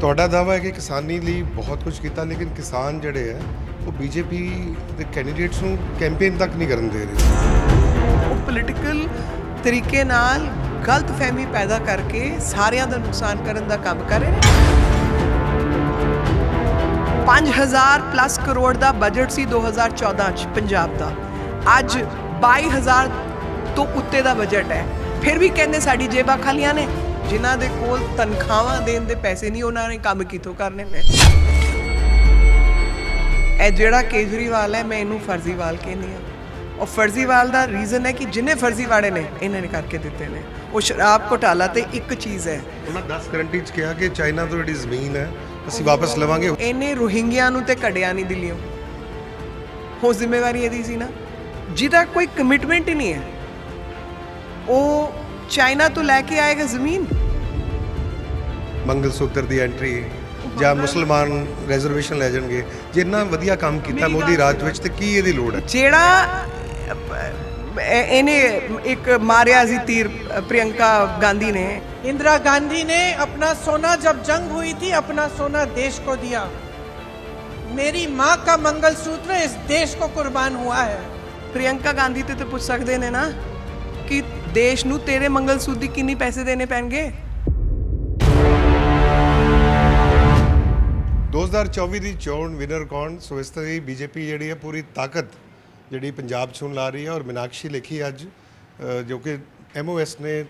ਤੁਹਾਡਾ ਦਾਵਾ ਹੈ ਕਿ ਕਿਸਾਨੀ ਲਈ ਬਹੁਤ ਕੁਝ ਕੀਤਾ, ਲੇਕਿਨ ਕਿਸਾਨ ਜਿਹੜੇ ਹੈ, ਉਹ ਬੀਜੇਪੀ ਦੇ ਕੈਂਡੀਡੇਟਸ ਨੂੰ ਕੈਂਪੇਨ ਤੱਕ ਨਹੀਂ ਕਰਨ ਦੇ ਰਹੇ। ਉਹ ਪੋਲੀਟੀਕਲ ਤਰੀਕੇ ਨਾਲ ਗਲਤ ਫਹਿਮੀ ਪੈਦਾ ਕਰਕੇ ਸਾਰਿਆਂ ਦਾ ਨੁਕਸਾਨ ਕਰਨ ਦਾ ਕੰਮ ਕਰ ਰਹੇ ਨੇ। 5000 ਪਲੱਸ ਕਰੋੜ ਦਾ ਬਜਟ ਸੀ 2014 ਚ ਪੰਜਾਬ ਦਾ। ਅੱਜ 22000 ਤੋਂ ਉੱਤੇ ਦਾ ਬਜਟ ਹੈ। ਫਿਰ ਵੀ ਕਹਿੰਦੇ ਸਾਡੀ ਜੇਬਾਂ ਖਾਲੀਆਂ ਨੇ। ਜਿਨ੍ਹਾਂ ਦੇ ਕੋਲ ਤਨਖਾਹਾਂ ਦੇਣ ਦੇ ਪੈਸੇ ਨਹੀਂ ਉਹਨਾਂ ਨੇ ਕੰਮ ਕਿੱਥੋਂ ਕਰਨੇ ਨੇ? ਇਹ ਜਿਹੜਾ ਕੇਜਰੀਵਾਲ ਹੈ ਮੈਂ ਇਹਨੂੰ ਫਰਜ਼ੀਵਾਲ ਕਹਿੰਦੀ ਆ ਉਹ ਫਰਜ਼ੀਵਾਲ ਦਾ ਰੀਜ਼ਨ ਹੈ ਕਿ ਜਿੰਨੇ ਫਰਜ਼ੀਵਾੜੇ ਨੇ ਇਹਨਾਂ ਨੇ ਕਰਕੇ ਦਿੱਤੇ ਨੇ। ਉਹ ਸ਼ਰਾਬ ਘੁਟਾਲਾ ਤੇ ਇੱਕ ਚੀਜ਼ ਹੈ। ਉਹਨਾਂ 10 ਗਰੰਟੀ ਚ ਕਿਹਾ ਕਿ ਚਾਈਨਾ ਤੋਂ ਜਿਹੜੀ ਜ਼ਮੀਨ ਹੈ ਅਸੀਂ ਵਾਪਸ ਲਵਾਂਗੇ। ਇਹਨੇ ਰੋਹਿੰਗਿਆਂ ਨੂੰ ਤੇ ਕੱਢਿਆ ਨਹੀਂ ਦਿੱਲੀੋਂ ਹੋ ਜ਼ਿੰਮੇਵਾਰੀ ਇਹਦੀ ਸੀ ਨਾ। ਜਿਹਦਾ ਕੋਈ ਕਮਿਟਮੈਂਟ ਹੀ ਨਹੀਂ ਹੈ। ਉਹ ਚਾਈਨਾ ਤੋਂ ਲੈ ਕੇ ਆਏਗਾ ਜ਼ਮੀਨ ਮੰਗਲ ਸੂਤਰ ਦੀ ਐਂਟਰੀ ਜਾਂ ਮੁਸਲਮਾਨ ਰਿਜ਼ਰਵੇਸ਼ਨ ਲੈ ਜਾਣਗੇ ਜਿੰਨਾ ਵਧੀਆ ਕੰਮ ਕੀਤਾ ਮੋਦੀ ਰਾਜ ਵਿੱਚ ਤੇ ਕੀ ਇਹਦੀ ਲੋੜ ਹੈ ਜਿਹੜਾ ਅਹ, ਇਹ- ਇਹਨੇ ਇੱਕ ਮਾਰਿਆ ਸੀ ਤੀਰ ਅਹ, ਪ੍ਰਿਯੰਕਾ ਗਾਂਧੀ ਨੇ इंदिरा गांधी ने अपना सोना जब जंग हुई थी अपना सोना देश को दिया मेरी माँ का मंगलसूत्र इस देश को कुर्बान हुआ है ਪ੍ਰਿਯੰਕਾ ਗਾਂਧੀ ਤੇ ਤੇ ਪੁੱਛ ਸਕਦੇ ਨੇ ਨਾ ਕਿ ਦੇਸ਼ ਨੂੰ ਤੇਰੇ ਮੰਗਲਸੂਤਰ ਦੀ ਕਿੰਨੀ ਪੈਸੇ ਦੇਣੇ ਪੈਣਗੇ? 2024 ਦੀ ਚੋਣ ਵਿਨਰ ਕੌਣ? ਸੋ ਇਸ ਤਰ੍ਹਾਂ ਹੀ ਬੀਜੇਪੀ ਜਿਹੜੀ ਹੈ ਪੂਰੀ ਤਾਕਤ ਜਿਹੜੀ ਪੰਜਾਬ 'ਚ ਹੁਣ ਲਾ ਰਹੀ ਹੈ ਔਰ ਮੀਨਾਕਸ਼ੀ ਲੇਖੀ ਅੱਜ ਜੋ ਕਿ ਐਮਓਐਸ ਨੇ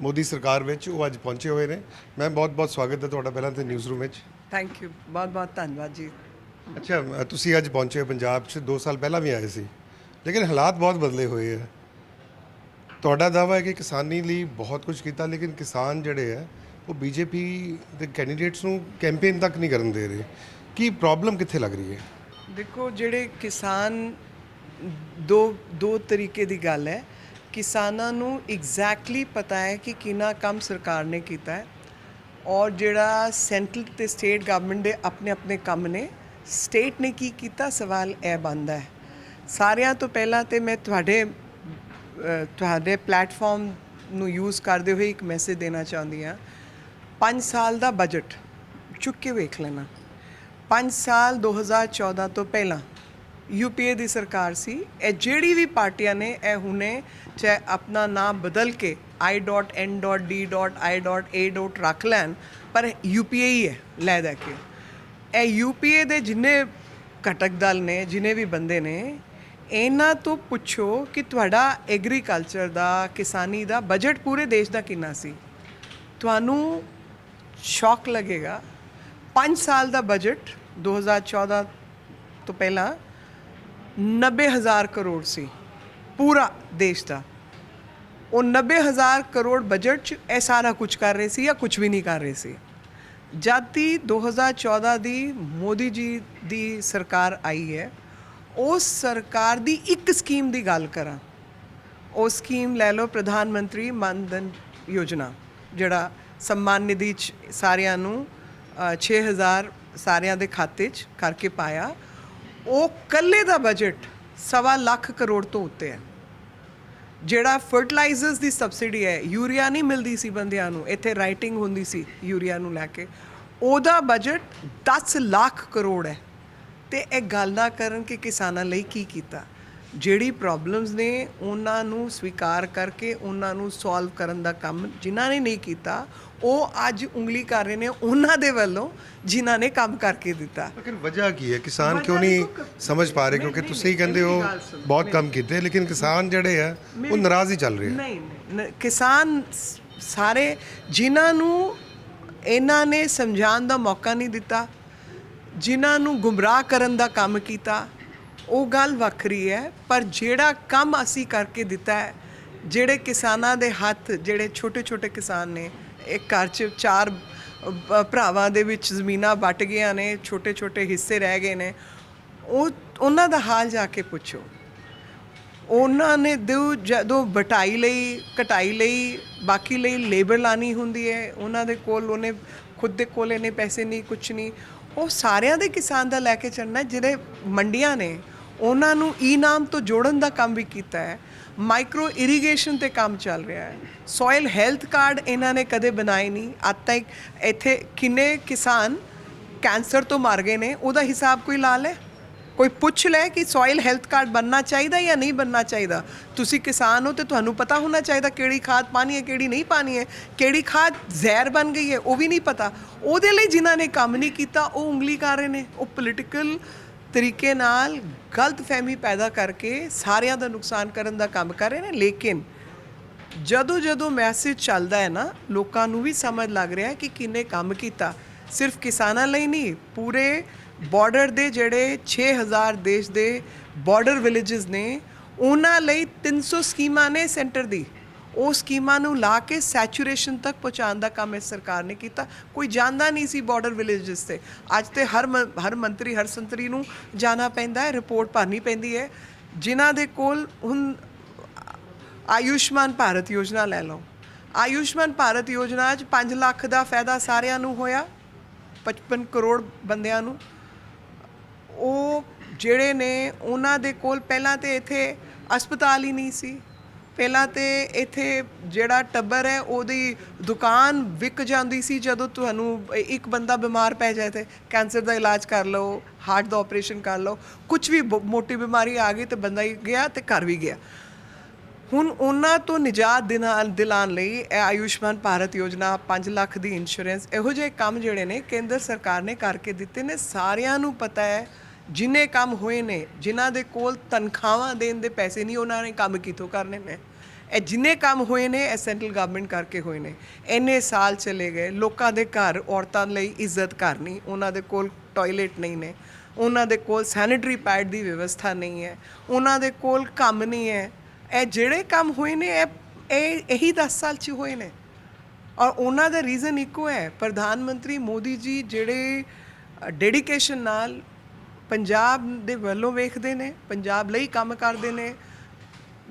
ਮੋਦੀ ਸਰਕਾਰ ਵਿੱਚ ਉਹ ਅੱਜ ਪਹੁੰਚੇ ਹੋਏ ਨੇ। ਮੈਂ ਬਹੁਤ ਬਹੁਤ ਸਵਾਗਤ ਹੈ ਤੁਹਾਡਾ ਪਹਿਲਾਂ ਤੇ ਨਿਊਜ਼ ਰੂਮ ਵਿੱਚ। ਥੈਂਕ ਯੂ ਬਹੁਤ ਬਹੁਤ ਧੰਨਵਾਦ ਜੀ। ਅੱਛਾ ਤੁਸੀਂ ਅੱਜ ਪਹੁੰਚੇ ਹੋ ਪੰਜਾਬ 'ਚ। 2 ਸਾਲ ਪਹਿਲਾਂ ਵੀ ਆਏ ਸੀ। ਲੇਕਿਨ ਹਾਲਾਤ ਬਹੁਤ ਬਦਲੇ ਹੋਏ ਆ ਤੁਹਾਡਾ ਦਾਵਾ ਹੈ ਕਿ ਕਿਸਾਨੀ ਲਈ ਬਹੁਤ ਕੁਝ ਕੀਤਾ, ਲੇਕਿਨ ਕਿਸਾਨ ਜਿਹੜੇ ਹੈ, ਉਹ ਬੀਜੇਪੀ ਦੇ ਕੈਂਡੀਡੇਟਸ ਨੂੰ ਕੈਂਪੇਨ ਤੱਕ ਨਹੀਂ ਕਰਨ ਦੇ ਰਹੇ। ਕੀ ਪ੍ਰੋਬਲਮ ਕਿੱਥੇ ਲੱਗ ਰਹੀ ਹੈ? ਦੇਖੋ, ਜਿਹੜੇ ਕਿਸਾਨ, ਦੋ ਦੋ ਤਰੀਕੇ ਦੀ ਗੱਲ ਹੈ। ਕਿਸਾਨਾਂ ਨੂੰ ਐਗਜ਼ੈਕਟਲੀ ਪਤਾ ਹੈ ਕਿ ਕਿੰਨਾ ਕੰਮ ਸਰਕਾਰ ਨੇ ਕੀਤਾ ਹੈ ਔਰ ਜਿਹੜਾ ਸੈਂਟਰਲ ਤੇ ਸਟੇਟ ਗਵਰਨਮੈਂਟ ਦੇ ਆਪਣੇ ਆਪਣੇ ਕੰਮ ਨੇ ਸਟੇਟ ਨੇ ਕੀ ਕੀਤਾ? ਸਵਾਲ ਇਹ ਬਣਦਾ ਹੈ। ਸਾਰਿਆਂ ਤੋਂ ਪਹਿਲਾਂ ਤੇ ਮੈਂ ਤੁਹਾਡੇ ਤੁਹਾਡੇ ਪਲੇਟਫਾਰਮ ਨੂੰ ਯੂਜ਼ ਕਰਦੇ ਹੋਏ ਇੱਕ ਮੈਸੇਜ ਦੇਣਾ ਚਾਹੁੰਦੀ ਹਾਂ। 5 ਸਾਲ ਦਾ ਬਜਟ ਚੁੱਕ ਕੇ ਵੇਖ ਲੈਣਾ। 5 ਸਾਲ 2014 ਤੋਂ ਪਹਿਲਾਂ ਯੂਪੀਏ ਦੀ ਸਰਕਾਰ ਸੀ। ਇਹ ਜਿਹੜੀ ਵੀ ਪਾਰਟੀਆਂ ਨੇ, ਇਹ ਹੁਣੇ ਚਾਹੇ ਆਪਣਾ ਨਾਮ ਬਦਲ ਕੇ i.n.d.i.a. ਰੱਖ ਲੈਣ, ਪਰ ਯੂਪੀਏ ਹੀ ਹੈ, ਲੈ ਦੇ ਕੇ। ਇਹ ਯੂਪੀਏ ਦੇ ਜਿੰਨੇ ਘਟਕ ਦਲ ਨੇ, ਜਿੰਨੇ ਵੀ ਬੰਦੇ ਨੇ ਇਹਨਾਂ ਤੋਂ ਪੁੱਛੋ ਕਿ ਤੁਹਾਡਾ ਐਗਰੀਕਲਚਰ ਦਾ, ਕਿਸਾਨੀ ਦਾ ਬਜਟ ਪੂਰੇ ਦੇਸ਼ ਦਾ ਕਿੰਨਾ ਸੀ? ਤੁਹਾਨੂੰ ਸ਼ੌਕ ਲੱਗੇਗਾ। 5 ਸਾਲ ਦਾ ਬਜਟ 2014 ਤੋਂ ਪਹਿਲਾਂ 90000 ਕਰੋੜ ਸੀ ਪੂਰਾ ਦੇਸ਼ ਦਾ। ਉਹ 90000 ਕਰੋੜ ਬਜਟ ਚ ਇਹ ਸਾਰਾ ਕੁਝ ਕਰ ਰਹੇ ਸੀ ਜਾਂ ਕੁਝ ਵੀ ਨਹੀਂ ਕਰ ਰਹੇ ਸੀ। ਜਦ ਦੀ 2014 ਦੀ ਮੋਦੀ ਜੀ ਦੀ ਸਰਕਾਰ ਆਈ ਹੈ ਉਸ ਸਰਕਾਰ ਦੀ ਇੱਕ ਸਕੀਮ ਦੀ ਗੱਲ ਕਰਾਂ ਉਹ ਸਕੀਮ ਲੈ ਲਓ ਪ੍ਰਧਾਨ ਮੰਤਰੀ ਮਨ ਧਨ ਯੋਜਨਾ ਜਿਹੜਾ ਸਨਮਾਨ ਨਿਧੀ ਚ ਸਾਰਿਆਂ ਨੂੰ ਅ, 6000 ਸਾਰਿਆਂ ਦੇ ਖਾਤੇ 'ਚ ਕਰਕੇ ਪਾਇਆ। ਉਹ ਕੱਲੇ ਦਾ ਬਜਟ ਸਵਾ ਲੱਖ ਕਰੋੜ ਤੋਂ ਉੱਤੇ ਹੈ। ਜਿਹੜਾ ਫਰਟੀਲਾਈਜ਼ਰਸ ਦੀ ਸਬਸਿਡੀ ਹੈ ਯੂਰੀਆ ਨਹੀਂ ਮਿਲਦੀ ਸੀ ਬੰਦਿਆਂ ਨੂੰ ਇੱਥੇ ਰਾਈਟਿੰਗ ਹੁੰਦੀ ਸੀ ਯੂਰੀਆ ਨੂੰ ਲੈ ਕੇ। ਉਹਦਾ ਬਜਟ 10 ਲੱਖ ਕਰੋੜ ਹੈ। ਤੇ ਇਹ ਗੱਲ ਨਾ ਕਰਨ ਕਿ ਕਿਸਾਨਾਂ ਲਈ ਕੀ ਕੀਤਾ। ਜਿਹੜੀ ਪ੍ਰੋਬਲਮਸ ਨੇ ਉਹਨਾਂ ਨੂੰ ਸਵੀਕਾਰ ਕਰਕੇ ਉਹਨਾਂ ਨੂੰ ਸੋਲਵ ਕਰਨ ਦਾ ਕੰਮ ਜਿਨ੍ਹਾਂ ਨੇ ਨਹੀਂ ਕੀਤਾ ਉਹ ਅੱਜ ਉਂਗਲੀ ਕਰ ਰਹੇ ਨੇ ਉਹਨਾਂ ਦੇ ਵੱਲੋਂ ਜਿਨ੍ਹਾਂ ਨੇ ਕੰਮ ਕਰਕੇ ਦਿੱਤਾ। ਲੇਕਿਨ ਵਜ੍ਹਾ ਕੀ ਹੈ? ਕਿਸਾਨ ਕਿਉਂ ਨਹੀਂ ਸਮਝ ਪਾ ਰਹੇ? ਕਿਉਂਕਿ ਤੁਸੀਂ ਕਹਿੰਦੇ ਹੋ ਬਹੁਤ ਕੰਮ ਕੀਤੇ ਲੇਕਿਨ ਕਿਸਾਨ ਜਿਹੜੇ ਆ ਉਹ ਨਾਰਾਜ਼ ਹੀ ਚੱਲ ਰਹੇ ਆ। ਨਹੀਂ ਕਿਸਾਨ ਸਾਰੇ ਜਿਨ੍ਹਾਂ ਨੂੰ ਇਹਨਾਂ ਨੇ ਸਮਝਾਉਣ ਦਾ ਮੌਕਾ ਨਹੀਂ ਦਿੱਤਾ ਜਿਨ੍ਹਾਂ ਨੂੰ ਗੁੰਮਰਾਹ ਕਰਨ ਦਾ ਕੰਮ ਕੀਤਾ, ਉਹ ਗੱਲ ਵੱਖਰੀ ਹੈ, ਪਰ ਜਿਹੜਾ ਕੰਮ ਅਸੀਂ ਕਰਕੇ ਦਿੱਤਾ ਹੈ, ਜਿਹੜੇ ਕਿਸਾਨਾਂ ਦੇ ਹੱਥ, ਜਿਹੜੇ ਛੋਟੇ ਛੋਟੇ ਕਿਸਾਨ ਨੇ, ਇੱਕ ਘਰ 'ਚ ਚਾਰ ਭਰਾਵਾਂ ਦੇ ਵਿੱਚ ਜ਼ਮੀਨਾਂ ਵੱਟ ਗਈਆਂ ਨੇ ਛੋਟੇ ਛੋਟੇ ਹਿੱਸੇ ਰਹਿ ਗਏ ਨੇ, ਉਹ, ਉਹਨਾਂ ਦਾ ਹਾਲ ਜਾ ਕੇ ਪੁੱਛੋ। ਉਹਨਾਂ ਨੇ ਦੋ ਜਦੋਂ ਬਟਾਈ ਲਈ, ਕਟਾਈ ਲਈ, ਬਾਕੀ ਲਈ ਲੇਬਰ ਲਾਣੀ ਹੁੰਦੀ ਹੈ, ਉਹਨਾਂ ਦੇ ਕੋਲ ਉਹਨੇ, ਖੁਦ ਦੇ ਕੋਲ ਇਹਨੇ ਪੈਸੇ ਨਹੀਂ, ਕੁਛ ਨਹੀਂ। ਉਹ ਸਾਰਿਆਂ ਦੇ ਕਿਸਾਨ ਦਾ ਲੈ ਕੇ ਚੱਲਣਾ ਜਿਹੜੇ ਮੰਡੀਆਂ ਨੇ, ਉਹਨਾਂ ਨੂੰ ਈ ਨਾਮ ਤੋਂ ਜੋੜਨ ਦਾ ਕੰਮ ਵੀ ਕੀਤਾ ਹੈ। ਮਾਈਕਰੋ ਇਰੀਗੇਸ਼ਨ ਤੇ ਕੰਮ ਚੱਲ ਰਿਹਾ ਹੈ। ਸੋਇਲ ਹੈਲਥ ਕਾਰਡ ਇਹਨਾਂ ਨੇ ਕਦੇ ਬਣਾਏ ਨਹੀਂ। ਅੱਜ ਤੱਕ ਇੱਥੇ ਕਿੰਨੇ ਕਿਸਾਨ ਕੈਂਸਰ ਤੋਂ ਮਰ ਗਏ ਨੇ, ਉਹਦਾ ਹਿਸਾਬ ਕੋਈ ਲਾ ਲੈ ਕੋਈ ਪੁੱਛ ਲੈ ਕਿ ਸੋਇਲ ਹੈਲਥ ਕਾਰਡ ਬਣਨਾ ਚਾਹੀਦਾ ਜਾਂ ਨਹੀਂ ਬਣਨਾ ਚਾਹੀਦਾ। ਤੁਸੀਂ ਕਿਸਾਨ ਹੋ ਤੇ ਤੁਹਾਨੂੰ ਪਤਾ ਹੋਣਾ ਚਾਹੀਦਾ ਕਿਹੜੀ ਖਾਦ ਪਾਣੀ ਹੈ, ਕਿਹੜੀ ਨਹੀਂ ਪਾਣੀ ਹੈ, ਕਿਹੜੀ ਖਾਦ ਜ਼ਹਿਰ ਬਣ ਗਈ ਹੈ, ਉਹ ਵੀ ਨਹੀਂ ਪਤਾ। ਉਹਦੇ ਲਈ ਜਿਨ੍ਹਾਂ ਨੇ ਕੰਮ ਨਹੀਂ ਕੀਤਾ, ਉਹ ਉਂਗਲੀ ਕਰ ਰਹੇ ਨੇ। ਉਹ ਪੋਲੀਟੀਕਲ ਤਰੀਕੇ ਨਾਲ ਗਲਤ ਫਹਿਮੀ ਪੈਦਾ ਕਰਕੇ ਸਾਰਿਆਂ ਦਾ ਨੁਕਸਾਨ ਕਰਨ ਦਾ ਕੰਮ ਕਰ ਰਹੇ ਨੇ। ਲੇਕਿਨ ਜਦੋਂ ਜਦੋਂ ਮੈਸੇਜ ਚੱਲਦਾ ਹੈ ਨਾ, ਲੋਕਾਂ ਨੂੰ ਵੀ ਸਮਝ ਲੱਗ ਰਿਹਾ ਹੈ ਕਿ ਕਿੰਨੇ ਕੰਮ ਕੀਤਾ। ਸਿਰਫ ਕਿਸਾਨਾਂ ਲਈ ਨਹੀਂ, ਪੂਰੇ ਬਾਰਡਰ ਦੇ ਜਿਹੜੇ 6000 ਦੇਸ਼ ਦੇ ਬਾਰਡਰ ਵਿਲੇजेस ਨੇ, ਉਹਨਾਂ ਲਈ 300 ਸਕੀਮਾਂ ਨੇ ਸੈਂਟਰ ਦੀ। ਉਹ ਸਕੀਮਾਂ ਨੂੰ ਲਾ ਕੇ ਸੈਚੂਰੇਸ਼ਨ ਤੱਕ ਪਹੁੰਚਾਉਣ ਦਾ ਕੰਮ ਇਸ ਸਰਕਾਰ ਨੇ ਕੀਤਾ। ਕੋਈ ਜਾਣਦਾ ਨਹੀਂ ਸੀ ਬਾਰਡਰ ਵਿਲੇजेस ਤੇ। ਅੱਜ ਤੇ ਹਰ ਹਰ ਮੰਤਰੀ, ਹਰ ਸੰਤਰੀ ਨੂੰ ਜਾਣਾ ਪੈਂਦਾ ਹੈ, ਰਿਪੋਰਟ ਭਰਨੀ ਪੈਂਦੀ ਹੈ। ਜਿਨ੍ਹਾਂ ਦੇ ਕੋਲ ਹੁਣ ਆਯੁਸ਼ਮਾਨ ਭਾਰਤ ਯੋਜਨਾ ਲੈ ਲਓ। ਆਯੁਸ਼ਮਾਨ ਭਾਰਤ ਯੋਜਨਾ 'ਚ 5 ਲੱਖ ਦਾ ਫਾਇਦਾ ਸਾਰਿਆਂ ਨੂੰ ਹੋਇਆ। 55 ਕਰੋੜ ਬੰਦਿਆਂ ਨੂੰ। ਉਹ ਜਿਹੜੇ ਨੇ ਉਹਨਾਂ ਦੇ ਕੋਲ ਪਹਿਲਾਂ ਤੇ ਇੱਥੇ ਹਸਪਤਾਲ ਹੀ ਨਹੀਂ ਸੀ। ਪਹਿਲਾਂ ਤੇ ਇੱਥੇ ਜਿਹੜਾ ਟੱਬਰ ਹੈ, ਉਹਦੀ ਦੁਕਾਨ ਵਿਕ ਜਾਂਦੀ ਸੀ ਜਦੋਂ ਤੁਹਾਨੂੰ ਇੱਕ ਬੰਦਾ ਬਿਮਾਰ ਪੈ ਜਾਏ ਤੇ ਕੈਂਸਰ ਦਾ ਇਲਾਜ ਕਰ ਲਓ, ਹਾਰਟ ਦਾ ਆਪਰੇਸ਼ਨ ਕਰ ਲਓ ਕੁਝ ਵੀ ਬ- ਮੋਟੀ ਬਿਮਾਰੀ ਆ ਗਈ ਤੇ ਬੰਦਾ ਹੀ ਗਿਆ ਤੇ ਘਰ ਵੀ ਗਿਆ। ਹੁਣ ਉਹਨਾਂ ਤੋਂ ਨਿਜਾਤ ਦਿਨਾ- ਦਿਲਾਉਣ ਲਈ ਇਹ ਆਯੁਸ਼ਮਾਨ ਭਾਰਤ ਯੋਜਨਾ 5 ਲੱਖ ਦੀ ਇੰਸ਼ੋਰੈਂਸ ਇਹੋ ਜਿਹੇ ਕੰਮ ਜਿਹੜੇ ਨੇ ਕੇਂਦਰ ਸਰਕਾਰ ਨੇ ਕਰਕੇ ਦਿੱਤੇ ਨੇ। ਸਾਰਿਆਂ ਨੂੰ ਪਤਾ ਹੈ ਜਿਨੇ ਕੰਮ ਹੋਏ ਨੇ, ਜਿਨ੍ਹਾਂ ਦੇ ਕੋਲ ਤਨਖਾਹਾਂ ਦੇਣ ਦੇ ਪੈਸੇ ਨਹੀਂ, ਉਹਨਾਂ ਨੇ ਕੰਮ ਕਿੱਥੋਂ ਕਰਨੇ ਨੇ? ਇਹ ਜਿੰਨੇ ਕੰਮ ਹੋਏ ਨੇ, ਇਹ ਸੈਂਟਰਲ ਗਵਰਨਮੈਂਟ ਕਰਕੇ ਹੋਏ ਨੇ। ਇੰਨੇ ਸਾਲ ਚਲੇ ਗਏ, ਲੋਕਾਂ ਦੇ ਘਰ ਔਰਤਾਂ ਲਈ ਇੱਜ਼ਤ ਘਰ ਨਹੀਂ ਉਹਨਾਂ ਦੇ ਕੋਲ ਟਾਇਲਟ ਨਹੀਂ ਨੇ, ਉਹਨਾਂ ਦੇ ਕੋਲ ਸੈਨੀਟਰੀ ਪੈਡ ਦੀ ਵਿਵਸਥਾ ਨਹੀਂ ਹੈ, ਉਹਨਾਂ ਦੇ ਕੋਲ ਕੰਮ ਨਹੀਂ ਹੈ। ਇਹ ਜਿਹੜੇ ਕੰਮ ਹੋਏ ਨੇ, ਇਹ ਇਹ ਇਹੀ 10 ਸਾਲ ਚ ਹੋਏ ਨੇ। ਔਰ ਉਹਨਾਂ ਦਾ ਰੀਜ਼ਨ ਇੱਕੋ ਹੈ, ਪ੍ਰਧਾਨ ਮੰਤਰੀ ਮੋਦੀ ਜੀ ਜਿਹੜੇ ਡੈਡੀਕੇਸ਼ਨ ਨਾਲ ਪੰਜਾਬ ਦੇ ਵੱਲੋਂ ਵੇਖਦੇ ਨੇ ਪੰਜਾਬ ਲਈ ਕੰਮ ਕਰਦੇ ਨੇ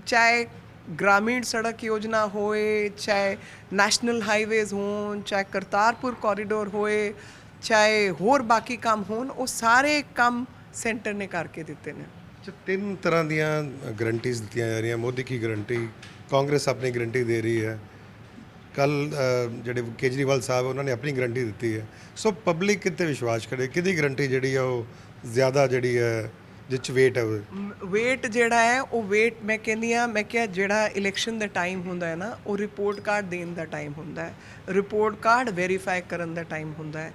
ਚਾਹੇ ਗ੍ਰਾਮੀਣ ਸੜਕ ਯੋਜਨਾ ਹੋਏ ਚਾਹੇ ਨੈਸ਼ਨਲ ਹਾਈਵੇਜ਼ ਹੋਣ ਚਾਹੇ ਕਰਤਾਰਪੁਰ ਕੋਰੀਡੋਰ ਹੋਏ ਚਾਹੇ ਹੋਰ ਬਾਕੀ ਕੰਮ ਹੋਣ ਉਹ ਸਾਰੇ ਕੰਮ ਸੈਂਟਰ ਨੇ ਕਰਕੇ ਦਿੱਤੇ ਨੇ। ਅੱਛਾ, ਤਿੰਨ ਤਰ੍ਹਾਂ ਦੀਆਂ ਗਰੰਟੀਜ਼ ਦਿੱਤੀਆਂ ਜਾ ਰਹੀਆਂ। ਮੋਦੀ ਕੀ ਗਰੰਟੀ ਕਾਂਗਰਸ ਆਪਣੀ ਗਰੰਟੀ ਦੇ ਰਹੀ ਹੈ। ਕੱਲ ਜਿਹੜੇ ਕੇਜਰੀਵਾਲ ਸਾਹਿਬ ਉਹਨਾਂ ਨੇ ਆਪਣੀ ਗਰੰਟੀ ਦਿੱਤੀ ਹੈ। ਸੋ ਪਬਲਿਕ ਕਿਤੇ ਵਿਸ਼ਵਾਸ ਕਰੇ? ਕਿਹਦੀ ਗਰੰਟੀ ਜਿਹੜੀ ਆ ਉਹ ਜ਼ਿਆਦਾ ਜਿਹੜੀ ਹੈ, ਜਿਹ ਵੇਟ ਹੈ ਉਹ? ਵੇਟ ਜਿਹੜਾ ਹੈ, ਉਹ ਵੇਟ ਮੈਂ ਕਹਿੰਦੀ ਆ ਮੈਂ ਕਿਹਾ ਜਿਹੜਾ ਇਲੈਕਸ਼ਨ ਦਾ ਟਾਈਮ ਹੁੰਦਾ ਹੈ ਨਾ, ਉਹ ਰਿਪੋਰਟ ਕਾਰਡ ਦੇਣ ਦਾ ਟਾਈਮ ਹੁੰਦਾ ਹੈ। ਰਿਪੋਰਟ ਕਾਰਡ ਵੈਰੀਫਾਈ ਕਰਨ ਦਾ ਟਾਈਮ ਹੁੰਦਾ ਹੈ।